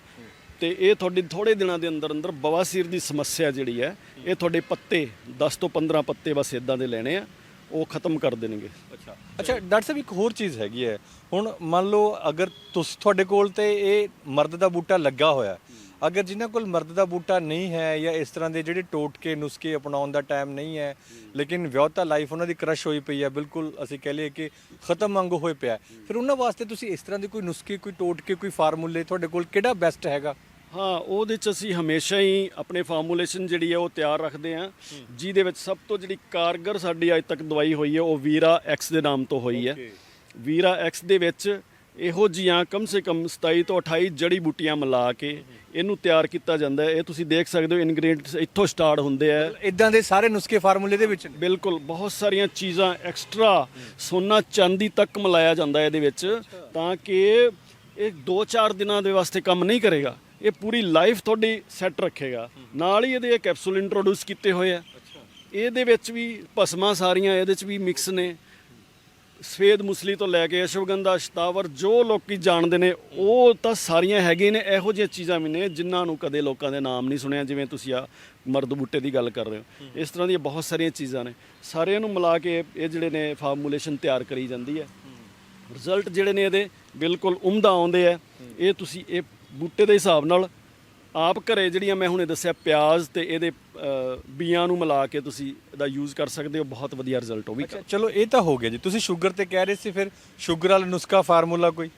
ਤੇ ਇਹ ਤੁਹਾਡੇ ਥੋੜੇ ਦਿਨਾਂ ਦੇ ਅੰਦਰ ਅੰਦਰ ਬਵਾਸੀਰ ਦੀ ਸਮੱਸਿਆ ਜਿਹੜੀ ਹੈ ਇਹ ਤੁਹਾਡੇ ਪੱਤੇ 10 ਤੋਂ 15 ਪੱਤੇ ਬਸ ਇਦਾਂ ਦੇ ਲੈਣੇ ਆ ਉਹ ਖਤਮ ਕਰ ਦੇਣਗੇ। ਅੱਛਾ। ਅੱਛਾ ਡਾਕਟਰ ਸਾਹਿਬ ਇੱਕ ਹੋਰ ਚੀਜ਼ ਹੈਗੀ ਹੈ। ਹੁਣ ਮੰਨ ਲਓ ਅਗਰ ਤੁਸੀਂ ਤੁਹਾਡੇ ਕੋਲ ਤੇ ਇਹ ਮਰਦ ਦਾ ਬੂਟਾ ਲੱਗਾ ਹੋਇਆ ਅਗਰ ਜਿਨ੍ਹਾਂ ਕੋਲ ਮਰਦ ਦਾ ਬੂਟਾ ਨਹੀਂ ਹੈ ਜਾਂ ਇਸ ਤਰ੍ਹਾਂ ਦੇ ਜਿਹੜੇ ਟੋਟਕੇ ਨੁਸਖੇ ਅਪਣਾਉਣ ਦਾ ਟਾਈਮ ਨਹੀਂ ਹੈ ਲੇਕਿਨ ਵਿਆਹਤਾ ਲਾਈਫ ਉਹਨਾਂ ਦੀ ਕ੍ਰਸ਼ ਹੋਈ ਪਈ ਹੈ ਬਿਲਕੁਲ ਅਸੀਂ ਕਹਿ ਲਈਏ ਕਿ ਖਤਮ ਵਾਂਗ ਹੋਏ ਪਿਆ। ਫਿਰ ਉਹਨਾਂ ਵਾਸਤੇ ਤੁਸੀਂ ਇਸ ਤਰ੍ਹਾਂ ਦੇ ਕੋਈ ਨੁਸਖੇ ਕੋਈ ਟੋਟਕੇ ਕੋਈ ਫਾਰਮੂਲੇ ਤੁਹਾਡੇ ਕੋਲ ਕਿਹੜਾ ਬੈਸਟ ਹੈਗਾ? ਹਾਂ ਉਹਦੇ ਚ ਅਸੀਂ ਹਮੇਸ਼ਾ ਹੀ ਆਪਣੇ ਫਾਰਮੂਲੇਸ਼ਨ ਜਿਹੜੀ ਹੈ ਉਹ ਤਿਆਰ ਰੱਖਦੇ ਹਾਂ ਜਿਹਦੇ ਵਿੱਚ ਸਭ ਤੋਂ ਜਿਹੜੀ ਕਾਰਗਰ ਸਾਡੀ ਅੱਜ ਤੱਕ ਦਵਾਈ ਹੋਈ ਹੈ ਉਹ ਵੀਰਾ ਐਕਸ ਦੇ ਨਾਮ ਤੋਂ ਹੋਈ ਹੈ। ਵੀਰਾ ਐਕਸ ਦੇ ਵਿੱਚ ਇਹੋ ਜੀਆਂ ਕਮ ਸੇ ਕਮ 27 ਤੋਂ 28 ਜੜੀ ਬੂਟੀਆਂ ਮਿਲਾ ਕੇ ਇਹਨੂੰ ਤਿਆਰ ਕੀਤਾ ਜਾਂਦਾ ਹੈ। ਇਹ ਤੁਸੀਂ ਦੇਖ ਸਕਦੇ ਹੋ ਇਨਗਰੀਡੀਐਂਟਸ ਇੱਥੋਂ ਸਟਾਰਟ ਹੁੰਦੇ ਆ। ਇਦਾਂ ਦੇ ਸਾਰੇ ਨੁਸਖੇ ਫਾਰਮੂਲੇ ਦੇ ਵਿੱਚ ਨੇ। ਬਿਲਕੁਲ ਬਹੁਤ ਸਾਰੀਆਂ ਚੀਜ਼ਾਂ ਐਕਸਟਰਾ ਸੋਨਾ ਚਾਂਦੀ ਤੱਕ ਮਿਲਾਇਆ ਜਾਂਦਾ ਹੈ ਇਹਦੇ ਵਿੱਚ ਤਾਂ ਕਿ ਇਹ 2-4 ਦਿਨਾਂ ਦੇ ਵਾਸਤੇ ਕੰਮ ਨਹੀਂ ਕਰੇਗਾ। ਇਹ ਪੂਰੀ ਲਾਈਫ ਤੁਹਾਡੀ ਸੈੱਟ ਰੱਖੇਗਾ। ਨਾਲ ਹੀ ਇਹਦੇ ਇਹ ਕੈਪਸੂਲ ਇੰਟਰੋਡਿਊਸ ਕੀਤੇ ਹੋਏ ਆ। ਇਹਦੇ ਵਿੱਚ ਵੀ ਭਸਮਾਂ ਸਾਰੀਆਂ ਇਹਦੇ ਚ ਵੀ ਮਿਕਸ ਨੇ। ਸਫੇਦ ਮੁਸਲੀ ਤੋਂ ਲੈ ਕੇ ਅਸ਼ਵਗੰਧਾ ਸ਼ਤਾਵਰ ਜੋ ਲੋਕੀ ਜਾਣਦੇ ਨੇ ਉਹ ਤਾਂ ਸਾਰੀਆਂ ਹੈਗੇ ਨੇ ਇਹੋ ਜਿਹੀਆਂ ਚੀਜ਼ਾਂ ਵੀ ਨੇ ਜਿਨ੍ਹਾਂ ਨੂੰ ਕਦੇ ਲੋਕਾਂ ਦੇ ਨਾਮ ਨਹੀਂ ਸੁਣਿਆ ਜਿਵੇਂ ਤੁਸੀਂ ਆ ਮਰਦ ਬੂਟੇ ਦੀ ਗੱਲ ਕਰ ਰਹੇ ਹੋ। ਇਸ ਤਰ੍ਹਾਂ ਦੀਆਂ ਬਹੁਤ ਸਾਰੀਆਂ ਚੀਜ਼ਾਂ ਨੇ। ਸਾਰਿਆਂ ਨੂੰ ਮਿਲਾ ਕੇ ਇਹ ਜਿਹੜੇ ਨੇ ਫਾਰਮੂਲੇਸ਼ਨ ਤਿਆਰ ਕਰੀ ਜਾਂਦੀ ਹੈ। ਰਿਜ਼ਲਟ ਜਿਹੜੇ ਨੇ ਇਹਦੇ ਬਿਲਕੁਲ ਉਮਦਾ ਆਉਂਦੇ ਆ। ਇਹ ਤੁਸੀਂ ਇਹ ਬੂਟੇ ਦੇ ਹਿਸਾਬ ਨਾਲ ਆਪ ਘਰੇ ਜਿਹੜੀਆਂ ਮੈਂ ਹੁਣੇ ਦੱਸਿਆ ਪਿਆਜ਼ ਤੇ ਇਹਦੇ ਬੀਆਂ ਨੂੰ ਮਿਲਾ ਕੇ ਤੁਸੀਂ ਇਹਦਾ ਯੂਜ਼ ਕਰ ਸਕਦੇ ਹੋ ਬਹੁਤ ਵਧੀਆ ਰਿਜ਼ਲਟ ਉਹ ਵੀ ਅੱਛਾ ਚਲੋ ਇਹ ਤਾਂ ਹੋ ਗਿਆ ਜੀ। ਤੁਸੀਂ ਸ਼ੂਗਰ ਤੇ ਕਹਿ ਰਹੇ ਸੀ ਫਿਰ ਸ਼ੂਗਰ ਵਾਲਾ ਨੁਸਖਾ ਫਾਰਮੂਲਾ ਕੋਈ?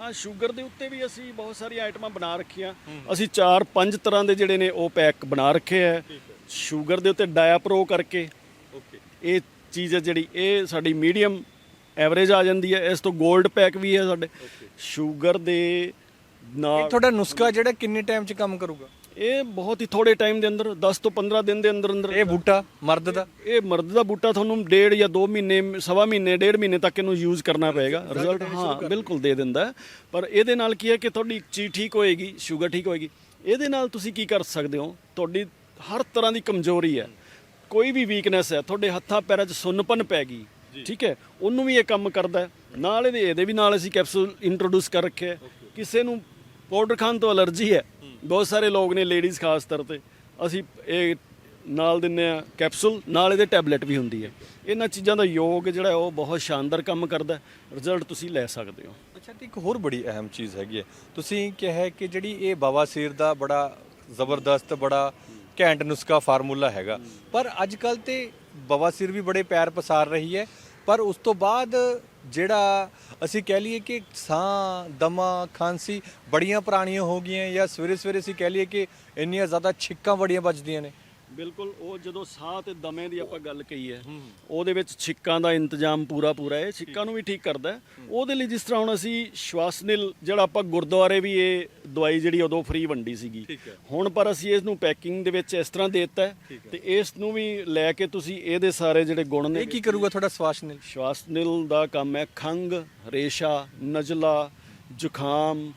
ਹਾਂ ਸ਼ੂਗਰ ਦੇ ਉੱਤੇ ਵੀ ਅਸੀਂ ਬਹੁਤ ਸਾਰੀਆਂ ਆਈਟਮਾਂ ਬਣਾ ਰੱਖੀਆਂ। ਅਸੀਂ 4-5 ਤਰ੍ਹਾਂ ਦੇ ਜਿਹੜੇ ਨੇ ਉਹ ਪੈਕ ਬਣਾ ਰੱਖੇ ਆ। ਸ਼ੂਗਰ ਦੇ ਉੱਤੇ ਡਾਇਆਪਰੋ ਕਰਕੇ। ਓਕੇ ਇਹ ਚੀਜ਼ ਹੈ ਜਿਹੜੀ ਇਹ ਸਾਡੀ ਮੀਡੀਅਮ ਐਵਰੇਜ ਆ ਜਾਂਦੀ ਹੈ। ਇਸ ਤੋਂ 골ਡ ਪੈਕ ਵੀ ਹੈ ਸਾਡੇ। ਸ਼ੂਗਰ ਦੇ ਇਹ ਨਾਲ ਤੁਹਾਡਾ ਨੁਸਖਾ ਜਿਹੜਾ ਕਿੰਨੇ ਟਾਈਮ 'ਚ ਕੰਮ ਕਰੂਗਾ? ਇਹ ਬਹੁਤ ਹੀ ਥੋੜੇ ਟਾਈਮ ਦੇ ਅੰਦਰ 10 ਤੋਂ 15 ਦਿਨ ਦੇ ਅੰਦਰ ਅੰਦਰ। ਇਹ ਬੂਟਾ ਮਰਦ ਦਾ? ਇਹ ਮਰਦ ਦਾ ਬੂਟਾ ਤੁਹਾਨੂੰ ਡੇਢ ਜਾਂ 2 ਮਹੀਨੇ ਸਵਾ ਮਹੀਨੇ ਡੇਢ ਮਹੀਨੇ ਤੱਕ ਇਹਨੂੰ ਯੂਜ਼ ਕਰਨਾ ਪਏਗਾ। ਰਿਜ਼ਲਟ ਹਾਂ ਬਿਲਕੁਲ ਦੇ ਦਿੰਦਾ। ਪਰ ਇਹਦੇ ਨਾਲ ਕੀ ਹੈ ਕਿ ਤੁਹਾਡੀ ਇੱਕ ਚੀਜ਼ ਠੀਕ ਹੋਏਗੀ ਸ਼ੂਗਰ ਠੀਕ ਹੋਏਗੀ। ਇਹਦੇ ਨਾਲ ਤੁਸੀਂ ਕੀ ਕਰ ਸਕਦੇ ਹੋ? ਤੁਹਾਡੀ ਹਰ ਤਰ੍ਹਾਂ ਦੀ ਕਮਜ਼ੋਰੀ ਹੈ। ਕੋਈ ਵੀ ਵੀਕਨੈਸ ਹੈ ਤੁਹਾਡੇ ਹੱਥਾਂ ਪੈਰਾਂ 'ਚ ਸੁੰਨਪਨ ਪੈ ਗਈ। ਠੀਕ ਹੈ? ਉਹਨੂੰ ਵੀ ਇਹ ਕੰਮ ਕਰਦਾ। ਨਾਲ ਇਹਦੇ ਇਹਦੇ ਵੀ ਨਾਲ ਅਸੀਂ ਕੈਪਸੂਲ ਇੰਟਰੋਡਿਊਸ ਕਰ ਰੱਖਿਆ। ਕਿਸੇ ਨੂੰ ਪਾਊਡਰ ਖਾਣ ਤੋਂ ਅਲਰਜੀ ਹੈ। ਬਹੁਤ ਸਾਰੇ ਲੋਕ ਨੇ ਲੇਡੀਜ਼ ਖਾਸ ਤੌਰ ਤੇ। ਅਸੀਂ ਇਹ ਨਾਲ ਦਿੰਨੇ ਆ ਕੈਪਸੂਲ ਨਾਲ ਇਹਦੇ ਟੈਬਲੇਟ ਵੀ ਹੁੰਦੀ ਹੈ। ਇਹਨਾਂ ਚੀਜ਼ਾਂ ਦਾ ਯੋਗ ਜਿਹੜਾ ਉਹ ਬਹੁਤ ਸ਼ਾਨਦਾਰ ਕੰਮ ਕਰਦਾ ਰਿਜ਼ਲਟ ਤੁਸੀਂ ਲੈ ਸਕਦੇ ਹੋ। ਅੱਛਾ ਤੇ ਇੱਕ ਹੋਰ ਬੜੀ ਅਹਿਮ ਚੀਜ਼ ਹੈਗੀ ਹੈ। ਤੁਸੀਂ ਕਿਹਾ ਹੈ ਕਿ ਜਿਹੜੀ ਇਹ ਬਵਾਸੀਰ ਦਾ ਬੜਾ ਜ਼ਬਰਦਸਤ ਬੜਾ ਘੈਂਟ ਨੁਸਖਾ ਫਾਰਮੂਲਾ ਹੈਗਾ। ਪਰ ਅੱਜ ਕੱਲ ਤੇ ਬਵਾਸੀਰ ਵੀ ਬੜੇ ਪੈਰ ਪਸਾਰ ਰਹੀ ਹੈ। ਪਰ ਉਸ ਤੋਂ ਬਾਅਦ ਜਿਹੜਾ ਅਸੀਂ ਕਹਿ ਲਈਏ ਕਿ ਸਾਹ, ਦਮਾ, ਖਾਂਸੀ ਬੜੀਆਂ ਪੁਰਾਣੀਆਂ ਹੋ ਗਈਆਂ ਜਾਂ ਸਵੇਰੇ ਸਵੇਰੇ ਅਸੀਂ ਕਹਿ ਲਈਏ ਕਿ ਇੰਨੀਆਂ ਜ਼ਿਆਦਾ ਛਿੱਕਾਂ ਬੜੀਆਂ ਵੱਜਦੀਆਂ ਨੇ। ਬਿਲਕੁਲ ਉਹ ਜਦੋਂ ਸਾਹ ਤੇ ਦਮੇ ਦੀ ਆਪਾਂ ਗੱਲ ਕਹੀ ਹੈ ਉਹਦੇ ਵਿੱਚ ਛਿੱਕਾਂ ਦਾ ਇੰਤਜ਼ਾਮ ਪੂਰਾ ਪੂਰਾ ਹੈ ਛਿੱਕਾਂ ਨੂੰ ਵੀ ਠੀਕ ਕਰਦਾ। ਉਹਦੇ ਲਈ ਜਿਸ ਤਰ੍ਹਾਂ ਹੁਣ ਅਸੀਂ ਸ਼ਵਾਸਨਿਲ ਜਿਹੜਾ ਆਪਾਂ ਗੁਰਦੁਆਰੇ ਵੀ ਇਹ ਦਵਾਈ ਜਿਹੜੀ ਉਦੋਂ ਫ੍ਰੀ ਵੰਡੀ ਸੀਗੀ। ਹੁਣ ਪਰ ਅਸੀਂ ਇਸ ਨੂੰ ਪੈਕਿੰਗ ਦੇ ਵਿੱਚ ਇਸ ਤਰ੍ਹਾਂ ਦੇ ਦਿੱਤਾ ਤੇ ਇਸ ਨੂੰ ਵੀ ਲੈ ਕੇ ਤੁਸੀਂ ਇਹਦੇ ਸਾਰੇ ਜਿਹੜੇ ਗੁਣ ਨੇ ਇਹ ਕੀ ਕਰੂਗਾ ਤੁਹਾਡਾ ਸਵਾਸ਼ਨਿਲ? ਸ਼ਵਾਸਨਿਲ ਦਾ ਕੰਮ ਹੈ ਖੰਗ ਰੇਸ਼ਾ ਨਜ਼ਲਾ ਜ਼ੁਕਾਮ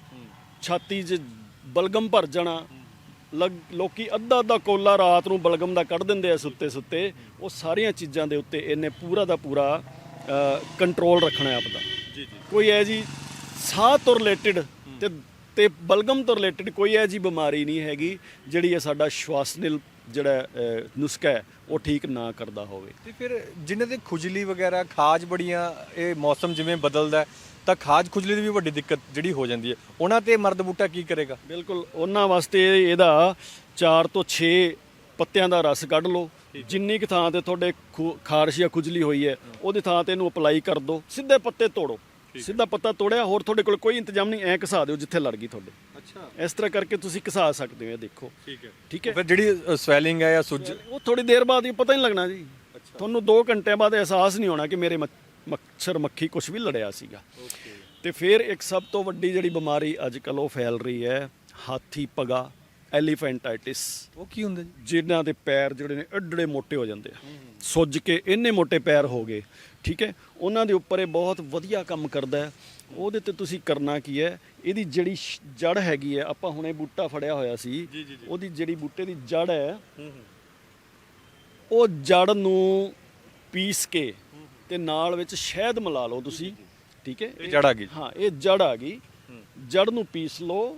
ਛਾਤੀ 'ਚ ਬਲਗਮ ਭਰ ਜਾਣਾ ਲੋਕੀ ਅੱਧਾ ਅੱਧਾ ਕੋਲਾ ਰਾਤ ਨੂੰ ਬਲਗਮ ਦਾ ਕੱਢ ਦਿੰਦੇ ਆ ਸੁੱਤੇ ਸੁੱਤੇ। ਉਹ ਸਾਰੀਆਂ ਚੀਜ਼ਾਂ ਦੇ ਉੱਤੇ ਇਹਨੇ ਪੂਰਾ ਦਾ ਪੂਰਾ ਕੰਟਰੋਲ ਰੱਖਣਾ ਆਪਦਾ। ਜੀ ਜੀ। ਕੋਈ ਹੈ ਜੀ ਸਾਹ ਤੋਂ ਰਿਲੇਟਡ ਤੇ ਤੇ ਬਲਗਮ ਤੋਂ ਰਿਲੇਟਡ ਕੋਈ ਹੈ ਜੀ ਬਿਮਾਰੀ ਨਹੀਂ ਹੈਗੀ ਜਿਹੜੀ ਇਹ ਸਾਡਾ ਸ਼ਵਾਸਨਿਲ ਜਿਹੜਾ ਨੁਸਖਾ ਹੈ ਉਹ ਠੀਕ ਨਾ ਕਰਦਾ ਹੋਵੇ। ਤੇ ਫਿਰ ਜਿਨ੍ਹਾਂ ਦੇ ਖੁਜਲੀ ਵਗੈਰਾ ਖਾਜ ਬੜੀਆਂ ਇਹ ਮੌਸਮ ਜਿਵੇਂ ਬਦਲਦਾ ਤਾਂ ਖਾਜ ਖੁਜਲੀ ਦੀ ਵੀ ਵੱਡੀ ਦਿੱਕਤ ਜਿਹੜੀ ਹੋ ਜਾਂਦੀ ਹੈ। ਉਹਨਾਂ ਤੇ ਮਰਦ ਬੂਟਾ ਕੀ ਕਰੇਗਾ? ਬਿਲਕੁਲ ਉਹਨਾਂ ਵਾਸਤੇ ਇਹਦਾ 4 ਤੋਂ 6 ਪੱਤਿਆਂ ਦਾ ਰਸ ਕੱਢ ਲਓ। ਜਿੰਨੀ ਕੁ ਥਾਂ ਤੇ ਤੁਹਾਡੇ ਖਾਰਸ਼ ਜਾਂ ਖੁਜਲੀ ਹੋਈ ਹੈ ਉਹਦੀ ਥਾਂ ਤੇ ਇਹਨੂੰ ਅਪਲਾਈ ਕਰ ਦਿਓ। ਸਿੱਧੇ ਪੱਤੇ ਤੋੜੋ। ਸਿੱਧਾ ਪੱਤਾ ਤੋੜਿਆ ਹੋਰ ਤੁਹਾਡੇ ਕੋਲ ਕੋਈ ਇੰਤਜ਼ਾਮ ਨਹੀਂ ਐ ਘਸਾ ਦਿਓ ਜਿੱਥੇ ਲੜ ਗਈ ਤੁਹਾਡੇ। ਅੱਛਾ। ਇਸ ਤਰ੍ਹਾਂ ਕਰਕੇ ਤੁਸੀਂ ਘਸਾ ਸਕਦੇ ਹੋ ਇਹ ਦੇਖੋ। ਠੀਕ ਹੈ। ਠੀਕ ਹੈ? ਫਿਰ ਜਿਹੜੀ ਸਵੈਲਿੰਗ ਹੈ ਜਾਂ ਸੁੱਜ? ਉਹ ਥੋੜੀ ਦੇਰ ਬਾਅਦ ਹੀ ਪਤਾ ਹੀ ਨਹੀਂ ਲੱਗਣਾ ਜੀ। ਤੁਹਾਨੂੰ 2 ਘੰਟੇ ਬਾਅਦ ਅਹਿਸਾਸ ਨਹੀਂ ਹੋਣਾ ਕਿ ਮੇਰੇ ਮੱਛ- ਮੱਛਰ ਮੱਖੀ ਕੁਝ ਵੀ ਲੜਿਆ ਸੀਗਾ। ਤੇ ਫਿਰ ਇੱਕ ਸਭ ਤੋਂ ਵੱਡੀ ਜਿਹੜੀ ਬਿਮਾਰੀ ਅੱਜ ਕੱਲ ਉਹ ਫੈਲ ਰਹੀ ਹੈ ਹਾਥੀ ਪਗਾ ਐਲੀਫੈਂਟਾਈਟਿਸ। ਉਹ ਕੀ ਹੁੰਦਾ ਜੀ? ਜਿਨ੍ਹਾਂ ਦੇ ਪੈਰ ਜਿਹੜੇ ਨੇ ਐਡੇ ਮੋਟੇ ਹੋ ਜਾਂਦੇ ਆ। ਸੁੱਜ ਕੇ ਇੰਨੇ ਮੋਟੇ ਪੈਰ ਹੋ ਗਏ। ਠੀਕ ਹੈ? ਉਹਨਾਂ ਦੇ ਉੱਪਰ ਇਹ ਬਹੁਤ ਵਧੀਆ ਕੰਮ ਕਰਦਾ ਹੈ। ਉਹਦੇ ਤੇ ਤੁਸੀਂ ਕਰਨਾ ਕੀ ਹੈ? ਇਹਦੀ ਜਿਹੜੀ ਜੜ ਹੈਗੀ ਹੈ ਆਪਾਂ ਹੁਣੇ ਬੂਟਾ ਫੜਿਆ ਹੋਇਆ ਸੀ ਉਹਦੀ ਜਿਹੜੀ ਬੂਟੇ ਦੀ ਜੜ ਹੈ ਉਹ ਜੜ ਨੂੰ ਪੀਸ ਕੇ ਤੇ ਨਾਲ ਵਿੱਚ ਸ਼ਹਿਦ ਮਿਲਾ ਲਓ ਤੁਸੀਂ ਠੀਕ ਹੈ? ਇਹ ਜੜ ਆ ਗਈ। ਹਾਂ ਇਹ ਜੜ ਆ ਗਈ। ਜੜ ਨੂੰ ਪੀਸ ਲਓ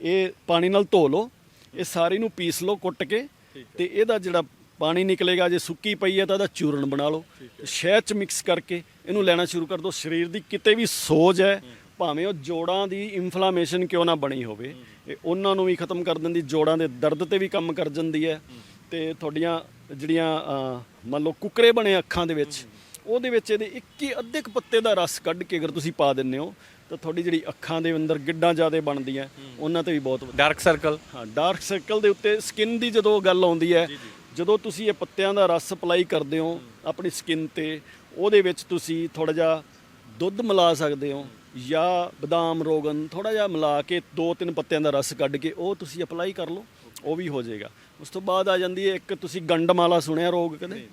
ਇਹ ਪਾਣੀ ਨਾਲ ਧੋ ਲਓ ਇਹ ਸਾਰੀ ਨੂੰ ਪੀਸ ਲਓ ਕੁੱਟ ਕੇ ਤੇ ਇਹਦਾ ਜਿਹੜਾ ਪਾਣੀ ਨਿਕਲੇਗਾ ਜੇ ਸੁੱਕੀ ਪਈ ਹੈ ਤਾਂ ਇਹਦਾ ਚੂਰਨ ਬਣਾ ਲਓ। ਸ਼ਹਿਦ ਚ ਮਿਕਸ ਕਰਕੇ ਇਹਨੂੰ ਲੈਣਾ ਸ਼ੁਰੂ ਕਰ ਦਿਓ। ਸਰੀਰ ਦੀ ਕਿਤੇ ਵੀ ਸੋਜ ਹੈ ਭਾਵੇਂ ਉਹ ਜੋੜਾਂ ਦੀ ਇਨਫਲਾਮੇਸ਼ਨ ਕਿਉਂ ਨਾ ਬਣੀ ਹੋਵੇ ਇਹ ਉਹਨਾਂ ਨੂੰ ਵੀ ਖਤਮ ਕਰ ਦਿੰਦੀ ਜੋੜਾਂ ਦੇ ਦਰਦ ਤੇ ਵੀ ਕੰਮ ਕਰ ਜਾਂਦੀ ਹੈ। ਤੇ ਤੁਹਾਡੀਆਂ ਜਿਹੜੀਆਂ ਮੰਨ ਲਓ ਕੁਕਰੇ ਬਣੇ ਅੱਖਾਂ ਦੇ ਵਿੱਚ ਉਹਦੇ ਵਿੱਚ ਇਹਦੇ ਇੱਕ ਹੀ ਅੱਧੇ ਕੁ ਪੱਤੇ ਦਾ ਰਸ ਕੱਢ ਕੇ ਅਗਰ ਤੁਸੀਂ ਪਾ ਦਿੰਦੇ ਹੋ ਤਾਂ ਤੁਹਾਡੀ ਜਿਹੜੀ ਅੱਖਾਂ ਦੇ ਅੰਦਰ ਗਿੱਡਾਂ ਜ਼ਿਆਦਾ ਬਣਦੀਆਂ ਉਹਨਾਂ ਤੇ ਵੀ ਬਹੁਤ ਡਾਰਕ ਸਰਕਲ ਹਾਂ ਡਾਰਕ ਸਰਕਲ ਦੇ ਉੱਤੇ ਸਕਿਨ ਦੀ ਜਦੋਂ ਗੱਲ ਆਉਂਦੀ ਹੈ ਜਦੋਂ ਤੁਸੀਂ ਇਹ ਪੱਤਿਆਂ ਦਾ ਰਸ ਅਪਲਾਈ ਕਰਦੇ ਹੋ ਆਪਣੀ ਸਕਿਨ ਤੇ ਉਹਦੇ ਵਿੱਚ ਤੁਸੀਂ ਥੋੜਾ ਜਿਹਾ ਦੁੱਧ ਮਿਲਾ ਸਕਦੇ ਹੋ ਜਾਂ ਬਦਾਮ ਰੋਗਨ ਥੋੜਾ ਜਿਹਾ ਮਿਲਾ ਕੇ ਦੋ ਤਿੰਨ ਪੱਤਿਆਂ ਦਾ ਰਸ ਕੱਢ ਕੇ ਉਹ ਤੁਸੀਂ ਅਪਲਾਈ ਕਰ ਲਓ ਉਹ ਵੀ ਹੋ ਜਾਏਗਾ। ਉਸ ਤੋਂ ਬਾਅਦ ਆ ਜਾਂਦੀ ਹੈ ਇੱਕ ਤੁਸੀਂ ਗੰਡਮਾਲਾ ਸੁਣਿਆ ਰੋਗ ਕਦੇ?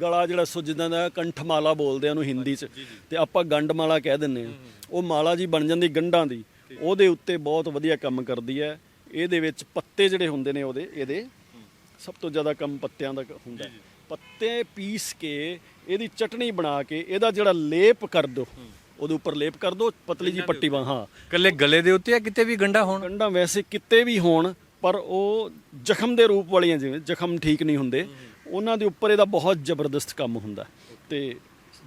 ਗਲਾ ਜਿਹੜਾ ਸੁੱਜਦਾ ਦਾ ਕੰਠਮਾਲਾ ਬੋਲਦੇ ਆ ਉਹਨੂੰ ਹਿੰਦੀ 'ਚ ਤੇ ਆਪਾਂ ਗੰਡਮਾਲਾ ਕਹਿ ਦਿੰਨੇ ਆ ਉਹ ਮਾਲਾ ਜੀ ਬਣ ਜਾਂਦੀ ਗੰਢਾਂ ਦੀ ਉਹਦੇ ਉੱਤੇ ਬਹੁਤ ਵਧੀਆ ਕੰਮ ਕਰਦੀ ਹੈ। ਇਹਦੇ ਵਿੱਚ ਪੱਤੇ ਜਿਹੜੇ ਹੁੰਦੇ ਨੇ ਉਹਦੇ ਇਹਦੇ ਸਭ ਤੋਂ ਜ਼ਿਆਦਾ ਕੰਮ ਪੱਤਿਆਂ ਦਾ ਹੁੰਦਾ ਹੈ। ਪੱਤੇ ਪੀਸ ਕੇ ਇਹਦੀ ਚਟਣੀ ਬਣਾ ਕੇ ਇਹਦਾ ਜਿਹੜਾ ਲੇਪ ਕਰ ਦੋ ਉਹਦੇ ਉੱਪਰ ਲੇਪ ਕਰ ਦੋ ਪਤਲੀ ਜੀ ਪੱਟੀ ਬਾ ਹਾਂ। ਕੱਲੇ ਗਲੇ ਦੇ ਉੱਤੇ ਆ ਕਿਤੇ ਵੀ ਗੰਡਾ ਹੋਣ? ਗੰਢਾਂ ਵੈਸੇ ਕਿਤੇ ਵੀ ਹੋਣ ਪਰ ਉਹ ਜ਼ਖਮ ਦੇ ਰੂਪ ਵਾਲੀਆਂ ਜਿਵੇਂ ਜ਼ਖਮ ਠੀਕ ਨਹੀਂ ਹੁੰਦੇ ਉਹਨਾਂ ਦੇ ਉੱਪਰ ਇਹਦਾ ਬਹੁਤ ਜ਼ਬਰਦਸਤ ਕੰਮ ਹੁੰਦਾ ਤੇ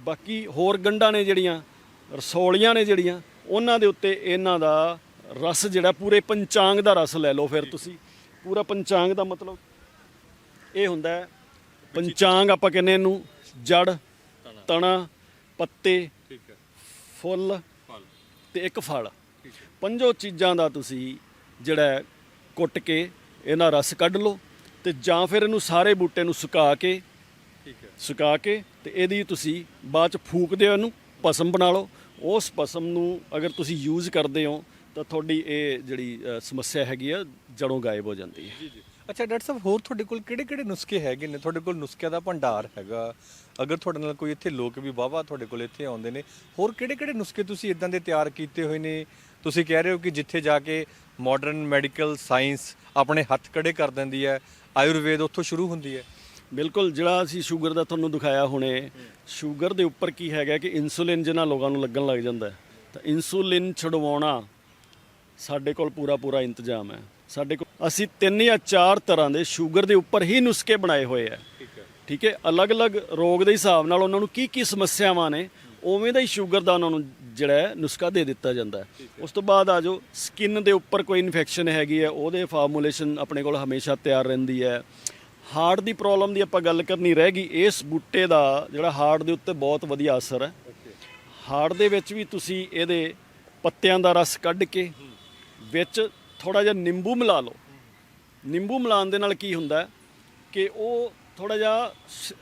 ਬਾਕੀ ਹੋਰ ਗੰਢਾਂ ਨੇ ਜਿਹੜੀਆਂ ਰਸੌਲੀਆਂ ਨੇ ਜਿਹੜੀਆਂ ਉਹਨਾਂ ਦੇ ਉੱਤੇ ਇਹਨਾਂ ਦਾ ਰਸ ਜਿਹੜਾ ਪੂਰੇ ਪੰਚਾਂਗ ਦਾ ਰਸ ਲੈ ਲਓ ਫਿਰ ਤੁਸੀਂ। ਪੂਰਾ ਪੰਚਾਂਗ ਦਾ ਮਤਲਬ ਇਹ ਹੁੰਦਾ ਪੰਚਾਂਗ ਆਪਾਂ ਕਹਿੰਦੇ ਇਹਨੂੰ ਜੜ ਤਣਾ। ਪੱਤੇ ਠੀਕ ਹੈ। ਫੁੱਲ ਤੇ ਇੱਕ ਫਲ। ਪੰਜੋ ਚੀਜ਼ਾਂ ਦਾ ਤੁਸੀਂ ਜਿਹੜਾ ਕੁੱਟ ਕੇ ਇਹਨਾਂ ਰਸ ਕੱਢ ਲਓ ਤੇ ਜਾਂ ਫਿਰ ਇਹਨੂੰ ਸਾਰੇ ਬੂਟੇ ਨੂੰ ਸੁਕਾ ਕੇ ਠੀਕ ਹੈ। ਸੁਕਾ ਕੇ ਤੇ ਇਹਦੀ ਤੁਸੀਂ ਬਾਅਦ ਚ ਫੂਕਦੇ ਹੋ ਇਹਨੂੰ ਭਸਮ ਬਣਾ ਲਓ। ਉਸ ਭਸਮ ਨੂੰ ਅਗਰ ਤੁਸੀਂ ਯੂਜ਼ ਕਰਦੇ ਹੋ ਤਾਂ ਤੁਹਾਡੀ ਇਹ ਜਿਹੜੀ ਸਮੱਸਿਆ ਹੈਗੀ ਆ ਜੜੋਂ ਗਾਇਬ ਹੋ ਜਾਂਦੀ ਹੈ। ਜੀ ਜੀ। ਅੱਛਾ, ਡਾਕਟਰ ਸਾਹਿਬ, ਹੋਰ ਤੁਹਾਡੇ ਕੋਲ ਕਿਹੜੇ ਕਿਹੜੇ ਨੁਸਖੇ ਹੈਗੇ ਨੇ? ਤੁਹਾਡੇ ਕੋਲ ਨੁਸਖਿਆਂ ਦਾ ਭੰਡਾਰ ਹੈਗਾ। ਅਗਰ ਤੁਹਾਡੇ ਨਾਲ ਕੋਈ ਇੱਥੇ ਲੋਕ ਵੀ ਵਾਹਵਾ ਤੁਹਾਡੇ ਕੋਲ ਇੱਥੇ ਆਉਂਦੇ ਨੇ, ਹੋਰ ਕਿਹੜੇ ਕਿਹੜੇ ਨੁਸਖੇ ਤੁਸੀਂ ਇਦਾਂ ਦੇ ਤਿਆਰ ਕੀਤੇ ਹੋਏ ਨੇ? ਤੁਸੀਂ ਕਹਿ ਰਹੇ ਹੋ ਕਿ ਜਿੱਥੇ ਜਾ ਕੇ ਮਾਡਰਨ ਮੈਡੀਕਲ ਸਾਇੰਸ ਆਪਣੇ ਹੱਥ ਕੜੇ ਕਰ ਦਿੰਦੀ ਹੈ, ਆਯੁਰਵੇਦ ਉੱਥੋਂ ਸ਼ੁਰੂ ਹੁੰਦੀ ਹੈ। ਬਿਲਕੁਲ, ਜਿਹੜਾ ਅਸੀਂ ਸ਼ੂਗਰ ਦਾ ਤੁਹਾਨੂੰ ਦਿਖਾਇਆ ਹੁਣੇ, ਸ਼ੂਗਰ ਦੇ ਉੱਪਰ ਕੀ ਹੈਗਾ ਕਿ ਇਨਸੂਲਿਨ ਜਿਹਨਾਂ ਲੋਕਾਂ ਨੂੰ ਲੱਗਣ ਲੱਗ ਜਾਂਦਾ ਤਾਂ ਇਨਸੂਲਿਨ ਛਡਵਾਉਣਾ ਸਾਡੇ ਕੋਲ ਪੂਰਾ ਪੂਰਾ ਇੰਤਜ਼ਾਮ ਹੈ। ਸਾਡੇ ਕੋਲ। ਅਸੀਂ ਤਿੰਨ ਜਾਂ ਚਾਰ ਤਰ੍ਹਾਂ ਦੇ ਸ਼ੂਗਰ ਦੇ ਉੱਪਰ ਹੀ ਨੁਸਖੇ ਬਣਾਏ ਹੋਏ ਆ। ਠੀਕ ਹੈ। ਅਲੱਗ-ਅਲੱਗ ਰੋਗ ਦੇ ਹਿਸਾਬ ਨਾਲ ਉਹਨਾਂ ਨੂੰ ਕੀ ਕੀ ਸਮੱਸਿਆਵਾਂ ਨੇ ਉਵੇਂ ਦਾ ਹੀ ਸ਼ੂਗਰ ਦਾ ਉਹਨਾਂ ਨੂੰ ਜਿਹੜਾ ਨੁਸਖਾ ਦੇ ਦਿੱਤਾ ਜਾਂਦਾ ਉਸ ਤੋਂ ਬਾਅਦ ਆ ਜੋ ਸਕਿਨ ਦੇ ਉੱਪਰ ਕੋਈ ਇਨਫੈਕਸ਼ਨ ਹੈਗੀ ਹੈ ਉਹਦੇ ਫਾਰਮੂਲੇਸ਼ਨ ਆਪਣੇ ਕੋਲ ਹਮੇਸ਼ਾ ਤਿਆਰ ਰਹਿੰਦੀ ਹੈ। ਹਾਰਟ ਦੀ ਪ੍ਰੋਬਲਮ ਦੀ ਆਪਾਂ ਗੱਲ ਕਰਨੀ ਰਹਿ ਗਈ ਇਸ ਬੂਟੇ ਦਾ ਜਿਹੜਾ ਹਾਰਟ ਦੇ ਉੱਤੇ ਬਹੁਤ ਵਧੀਆ ਅਸਰ ਹੈ। ਹਾਰਟ ਦੇ ਵਿੱਚ ਵੀ ਤੁਸੀਂ ਇਹਦੇ ਪੱਤਿਆਂ ਦਾ ਰਸ ਕੱਢ ਕੇ ਵਿੱਚ ਥੋੜਾ ਜਿਹਾ ਨਿੰਬੂ ਮਿਲਾ ਲਓ। ਨਿੰਬੂ ਮਿਲਾਉਣ ਦੇ ਨਾਲ ਕੀ ਹੁੰਦਾ ਕਿ ਉਹ ਥੋੜਾ ਜਿਹਾ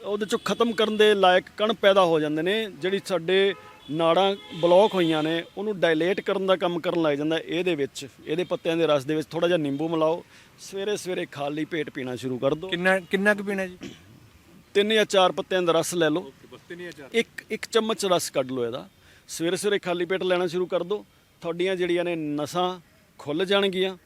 ਉਹਦੇ ਚੋਂ ਖਤਮ ਕਰਨ ਦੇ ਲਾਇਕ ਕਣ ਪੈਦਾ ਹੋ ਜਾਂਦੇ ਨੇ ਜਿਹੜੀ ਸਾਡੇ ਨਾੜਾਂ ਬਲੌਕ ਹੋਈਆਂ ਨੇ ਉਹਨੂੰ ਡਾਇਲੇਟ ਕਰਨ ਦਾ ਕੰਮ ਕਰਨ ਲੱਗ ਜਾਂਦਾ ਇਹਦੇ ਵਿੱਚ। ਇਹਦੇ ਪੱਤਿਆਂ ਦੇ ਰਸ ਦੇ ਵਿੱਚ ਥੋੜਾ ਜਿਹਾ ਨਿੰਬੂ ਮਿਲਾਓ। ਸਵੇਰੇ ਸਵੇਰੇ ਖਾਲੀ ਪੇਟ ਪੀਣਾ ਸ਼ੁਰੂ ਕਰ ਦਿਓ। ਕਿੰਨਾ ਕਿੰਨਾ ਕੁ ਪੀਣਾ ਜੀ? ਤਿੰਨ ਜਾਂ ਚਾਰ ਪੱਤਿਆਂ ਦਾ ਰਸ ਲੈ ਲਓ। ਇੱਕ ਇੱਕ ਚਮਚ ਰਸ ਕੱਢ ਲਓ ਇਹਦਾ। ਸਵੇਰੇ ਸਵੇਰੇ ਖਾਲੀ ਪੇਟ ਲੈਣਾ ਸ਼ੁਰੂ ਕਰ ਦਿਓ। ਤੁਹਾਡੀਆਂ ਜਿਹੜੀਆਂ ਨੇ ਨਸਾਂ ਖੁੱਲ ਜਾਣਗੀਆਂ।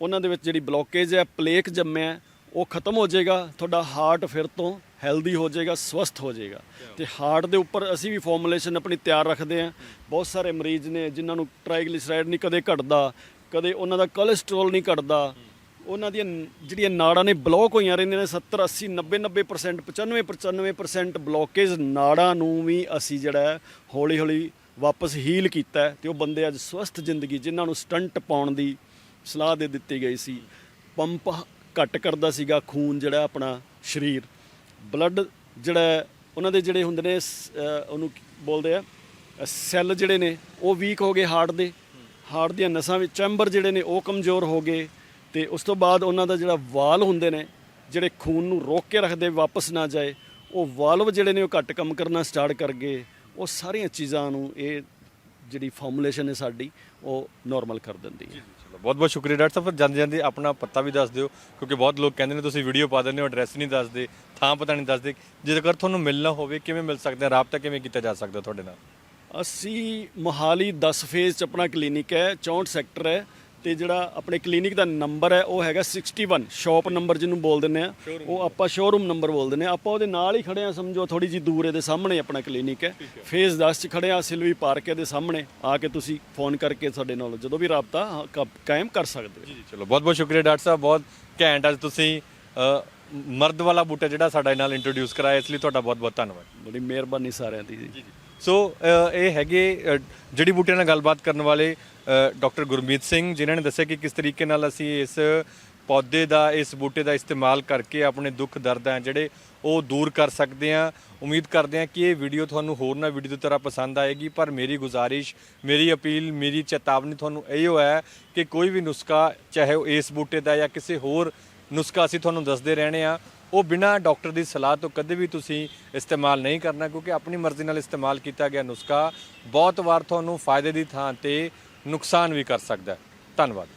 ਉਹਨਾਂ ਦੇ ਵਿੱਚ ਜਿਹੜੀ ਬਲੌਕੇਜ ਹੈ ਪਲੇਕ ਜੰਮਿਆ ਉਹ ਖਤਮ ਹੋ ਜਾਏਗਾ ਤੁਹਾਡਾ ਹਾਰਟ ਫਿਰ ਤੋਂ ਹੈਲਦੀ ਹੋ ਜਾਏਗਾ ਸਵਸਥ ਹੋ ਜਾਏਗਾ। ਤੇ ਹਾਰਟ ਦੇ ਉੱਪਰ ਅਸੀਂ ਵੀ ਫਾਰਮੂਲੇਸ਼ਨ ਆਪਣੀ ਤਿਆਰ ਰੱਖਦੇ ਹਾਂ। ਬਹੁਤ ਸਾਰੇ ਮਰੀਜ਼ ਨੇ ਜਿਨ੍ਹਾਂ ਨੂੰ ਟ੍ਰਾਈਗਲਿਸਰਾਈਡ ਨਹੀਂ ਕਦੇ ਘਟਦਾ ਕਦੇ ਉਹਨਾਂ ਦਾ ਕੋਲੇਸਟ੍ਰੋਲ ਨਹੀਂ ਘਟਦਾ। ਉਹਨਾਂ ਦੀਆਂ ਜਿਹੜੀਆਂ ਨਾੜਾਂ ਨੇ ਬਲੌਕ ਹੋਈਆਂ ਰਹਿੰਦੀਆਂ ਨੇ 70 80 90 90% 95 95% ਬਲੌਕੇਜ ਨਾੜਾਂ ਨੂੰ ਵੀ ਅਸੀਂ ਜਿਹੜਾ ਹੌਲੀ ਹੌਲੀ ਵਾਪਸ ਹੀਲ ਕੀਤਾ ਹੈ ਤੇ ਉਹ ਬੰਦੇ ਅੱਜ ਸਵਸਥ ਜ਼ਿੰਦਗੀ, ਜਿਨ੍ਹਾਂ ਨੂੰ ਸਟੰਟ ਪਾਉਣ ਦੀ ਸਲਾਹ ਦੇ ਦਿੱਤੀ ਗਈ ਸੀ, ਪੰਪ ਘੱਟ ਕਰਦਾ ਸੀਗਾ ਖੂਨ ਜਿਹੜਾ ਆਪਣਾ ਸਰੀਰ। ਬਲੱਡ ਜਿਹੜਾ ਉਹਨਾਂ ਦੇ ਜਿਹੜੇ ਹੁੰਦੇ ਨੇ ਸ- ਉਹਨੂੰ ਬੋਲਦੇ ਆ ਸੈੱਲ ਜਿਹੜੇ ਨੇ, ਉਹ ਵੀਕ ਹੋ ਗਏ ਹਾਰਟ ਦੇ। ਹਾਰਟ ਦੀਆਂ ਨਸਾਂ ਵਿੱਚ ਚੈਂਬਰ ਜਿਹੜੇ ਨੇ, ਉਹ ਕਮਜ਼ੋਰ ਹੋ ਗਏ ਤੇ ਉਸ ਤੋਂ ਬਾਅਦ ਉਹਨਾਂ ਦਾ ਜਿਹੜਾ ਵਾਲ ਹੁੰਦੇ ਨੇ, ਜਿਹੜੇ ਖੂਨ ਨੂੰ ਰੋਕ ਕੇ ਰੱਖਦੇ, ਵਾਪਸ ਨਾ ਜਾਏ, ਉਹ ਵਾਲਵ ਜਿਹੜੇ ਨੇ ਉਹ ਘੱਟ ਕੰਮ ਕਰਨਾ ਸਟਾਰਟ ਕਰ ਗਏ। ਉਹ ਸਾਰੀਆਂ ਚੀਜ਼ਾਂ ਨੂੰ ਇਹ ਜਿਹੜੀ ਫਾਰਮੂਲੇਸ਼ਨ ਹੈ ਸਾਡੀ ਉਹ ਨਾਰਮਲ ਕਰ ਦਿੰਦੀ ਹੈ। ਚਲੋ ਬਹੁਤ ਬਹੁਤ ਸ਼ੁਕਰੀਆ ਡਾਕਟਰ ਸਾਹਿਬ। ਜਾਂਦੇ ਜਾਂਦੇ ਆਪਣਾ ਪਤਾ ਵੀ ਦੱਸ ਦਿਓ ਕਿਉਂਕਿ ਬਹੁਤ ਲੋਕ ਕਹਿੰਦੇ ਨੇ ਤੁਸੀਂ ਵੀਡੀਓ ਪਾ ਦਿੰਦੇ ਹੋ ਐਡਰੈਸ ਨਹੀਂ ਦੱਸਦੇ ਥਾਂ ਪਤਾ ਨਹੀਂ ਦੱਸਦੇ। ਜੇਕਰ ਤੁਹਾਨੂੰ ਮਿਲਣਾ ਹੋਵੇ ਕਿਵੇਂ ਮਿਲ ਸਕਦੇ ਆ? ਰਾਬਤਾ ਕਿਵੇਂ ਕੀਤਾ ਜਾ ਸਕਦਾ ਤੁਹਾਡੇ ਨਾਲ? ਅਸੀਂ ਮੋਹਾਲੀ 10 ਫੇਜ਼ ਚ ਆਪਣਾ ਕਲੀਨਿਕ ਹੈ 64 ਸੈਕਟਰ ਹੈ। ਤੇ ਜਿਹੜਾ ਆਪਣੇ ਕਲੀਨਿਕ ਦਾ ਨੰਬਰ ਹੈ ਉਹ ਹੈਗਾ 61 ਸ਼ਾਪ ਨੰਬਰ ਜਿਹਨੂੰ ਬੋਲ ਦਿੰਦੇ ਆ ਉਹ ਆਪਾਂ ਸ਼ੋਰੂਮ ਨੰਬਰ ਬੋਲ ਦਿੰਦੇ ਆ ਆਪਾਂ ਉਹਦੇ ਨਾਲ ਹੀ ਖੜੇ ਆ ਸਮਝੋ ਥੋੜੀ ਜੀ ਦੂਰ ਇਹਦੇ ਸਾਹਮਣੇ ਆਪਣਾ ਕਲੀਨਿਕ ਹੈ। ਫੇਜ਼ 10 ਚ ਖੜੇ ਆ ਸਿਲਵੀ ਪਾਰਕ ਦੇ ਸਾਹਮਣੇ। ਆ ਕੇ ਤੁਸੀਂ ਫੋਨ ਕਰਕੇ ਸਾਡੇ ਨਾਲ ਜਦੋਂ ਵੀ ਰਾਬਤਾ ਕਾਇਮ ਕਰ ਸਕਦੇ ਹੋ। ਜੀ ਚਲੋ ਬਹੁਤ ਬਹੁਤ ਸ਼ੁਕਰੀਆ ਡਾਕਟਰ ਸਾਹਿਬ ਬਹੁਤ ਘੈਂਟ ਅੱਜ ਤੁਸੀਂ ਮਰਦ ਵਾਲਾ ਬੂਟਾ ਜਿਹੜਾ ਸਾਡੇ ਨਾਲ ਇੰਟਰੋਡਿਊਸ ਕਰਾਇਆ ਇਸ ਲਈ ਤੁਹਾਡਾ ਬਹੁਤ ਬਹੁਤ ਧੰਨਵਾਦ। ਬੜੀ ਮਿਹਰਬਾਨੀ ਸਾਰਿਆਂ ਦੀ ਜੀ। ਸੋ ਇਹ ਹੈਗੇ ਜੜੀ ਬੂਟਿਆਂ ਨਾਲ ਗੱਲਬਾਤ ਕਰਨ ਵਾਲੇ ਡਾਕਟਰ ਗੁਰਮੀਤ ਸਿੰਘ, ਜਿਨ੍ਹਾਂ ਨੇ ਦੱਸਿਆ ਕਿ ਕਿਸ ਤਰੀਕੇ ਨਾਲ ਅਸੀਂ ਇਸ ਪੌਦੇ ਦਾ, ਇਸ ਬੂਟੇ ਦਾ ਇਸਤੇਮਾਲ ਕਰਕੇ ਆਪਣੇ ਦੁੱਖ, ਦਰਦ ਹੈ ਜਿਹੜੇ ਉਹ ਦੂਰ ਕਰ ਸਕਦੇ ਹਾਂ। ਉਮੀਦ ਕਰਦੇ ਹਾਂ ਕਿ ਇਹ ਵੀਡੀਓ ਤੁਹਾਨੂੰ ਹੋਰ ਨਾ ਵੀਡੀਓ ਦੀ ਤਰ੍ਹਾਂ ਪਸੰਦ ਆਏਗੀ, ਪਰ ਮੇਰੀ ਗੁਜ਼ਾਰਿਸ਼, ਮੇਰੀ ਅਪੀਲ, ਮੇਰੀ ਚੇਤਾਵਨੀ ਤੁਹਾਨੂੰ ਇਹੋ ਹੈ ਕਿ ਕੋਈ ਵੀ ਨੁਸਖਾ, ਚਾਹੇ ਉਹ ਇਸ ਬੂਟੇ ਦਾ ਜਾਂ ਕਿਸੇ ਹੋਰ ਨੁਸਖਾ ਅਸੀਂ ਤੁਹਾਨੂੰ ਦੱਸਦੇ ਰਹਿਣੇ ਆ ਉਹ ਬਿਨਾਂ ਡਾਕਟਰ ਦੀ ਸਲਾਹ ਤੋਂ ਕਦੇ ਵੀ ਤੁਸੀਂ ਇਸਤੇਮਾਲ ਨਹੀਂ ਕਰਨਾ, ਕਿਉਂਕਿ ਆਪਣੀ ਮਰਜ਼ੀ ਨਾਲ ਇਸਤੇਮਾਲ ਕੀਤਾ ਗਿਆ ਨੁਸਖਾ ਬਹੁਤ ਵਾਰ ਤੁਹਾਨੂੰ ਫਾਇਦੇ ਦੀ ਥਾਂ ਤੇ ਨੁਕਸਾਨ ਵੀ ਕਰ ਸਕਦਾ ਹੈ। ਧੰਨਵਾਦ।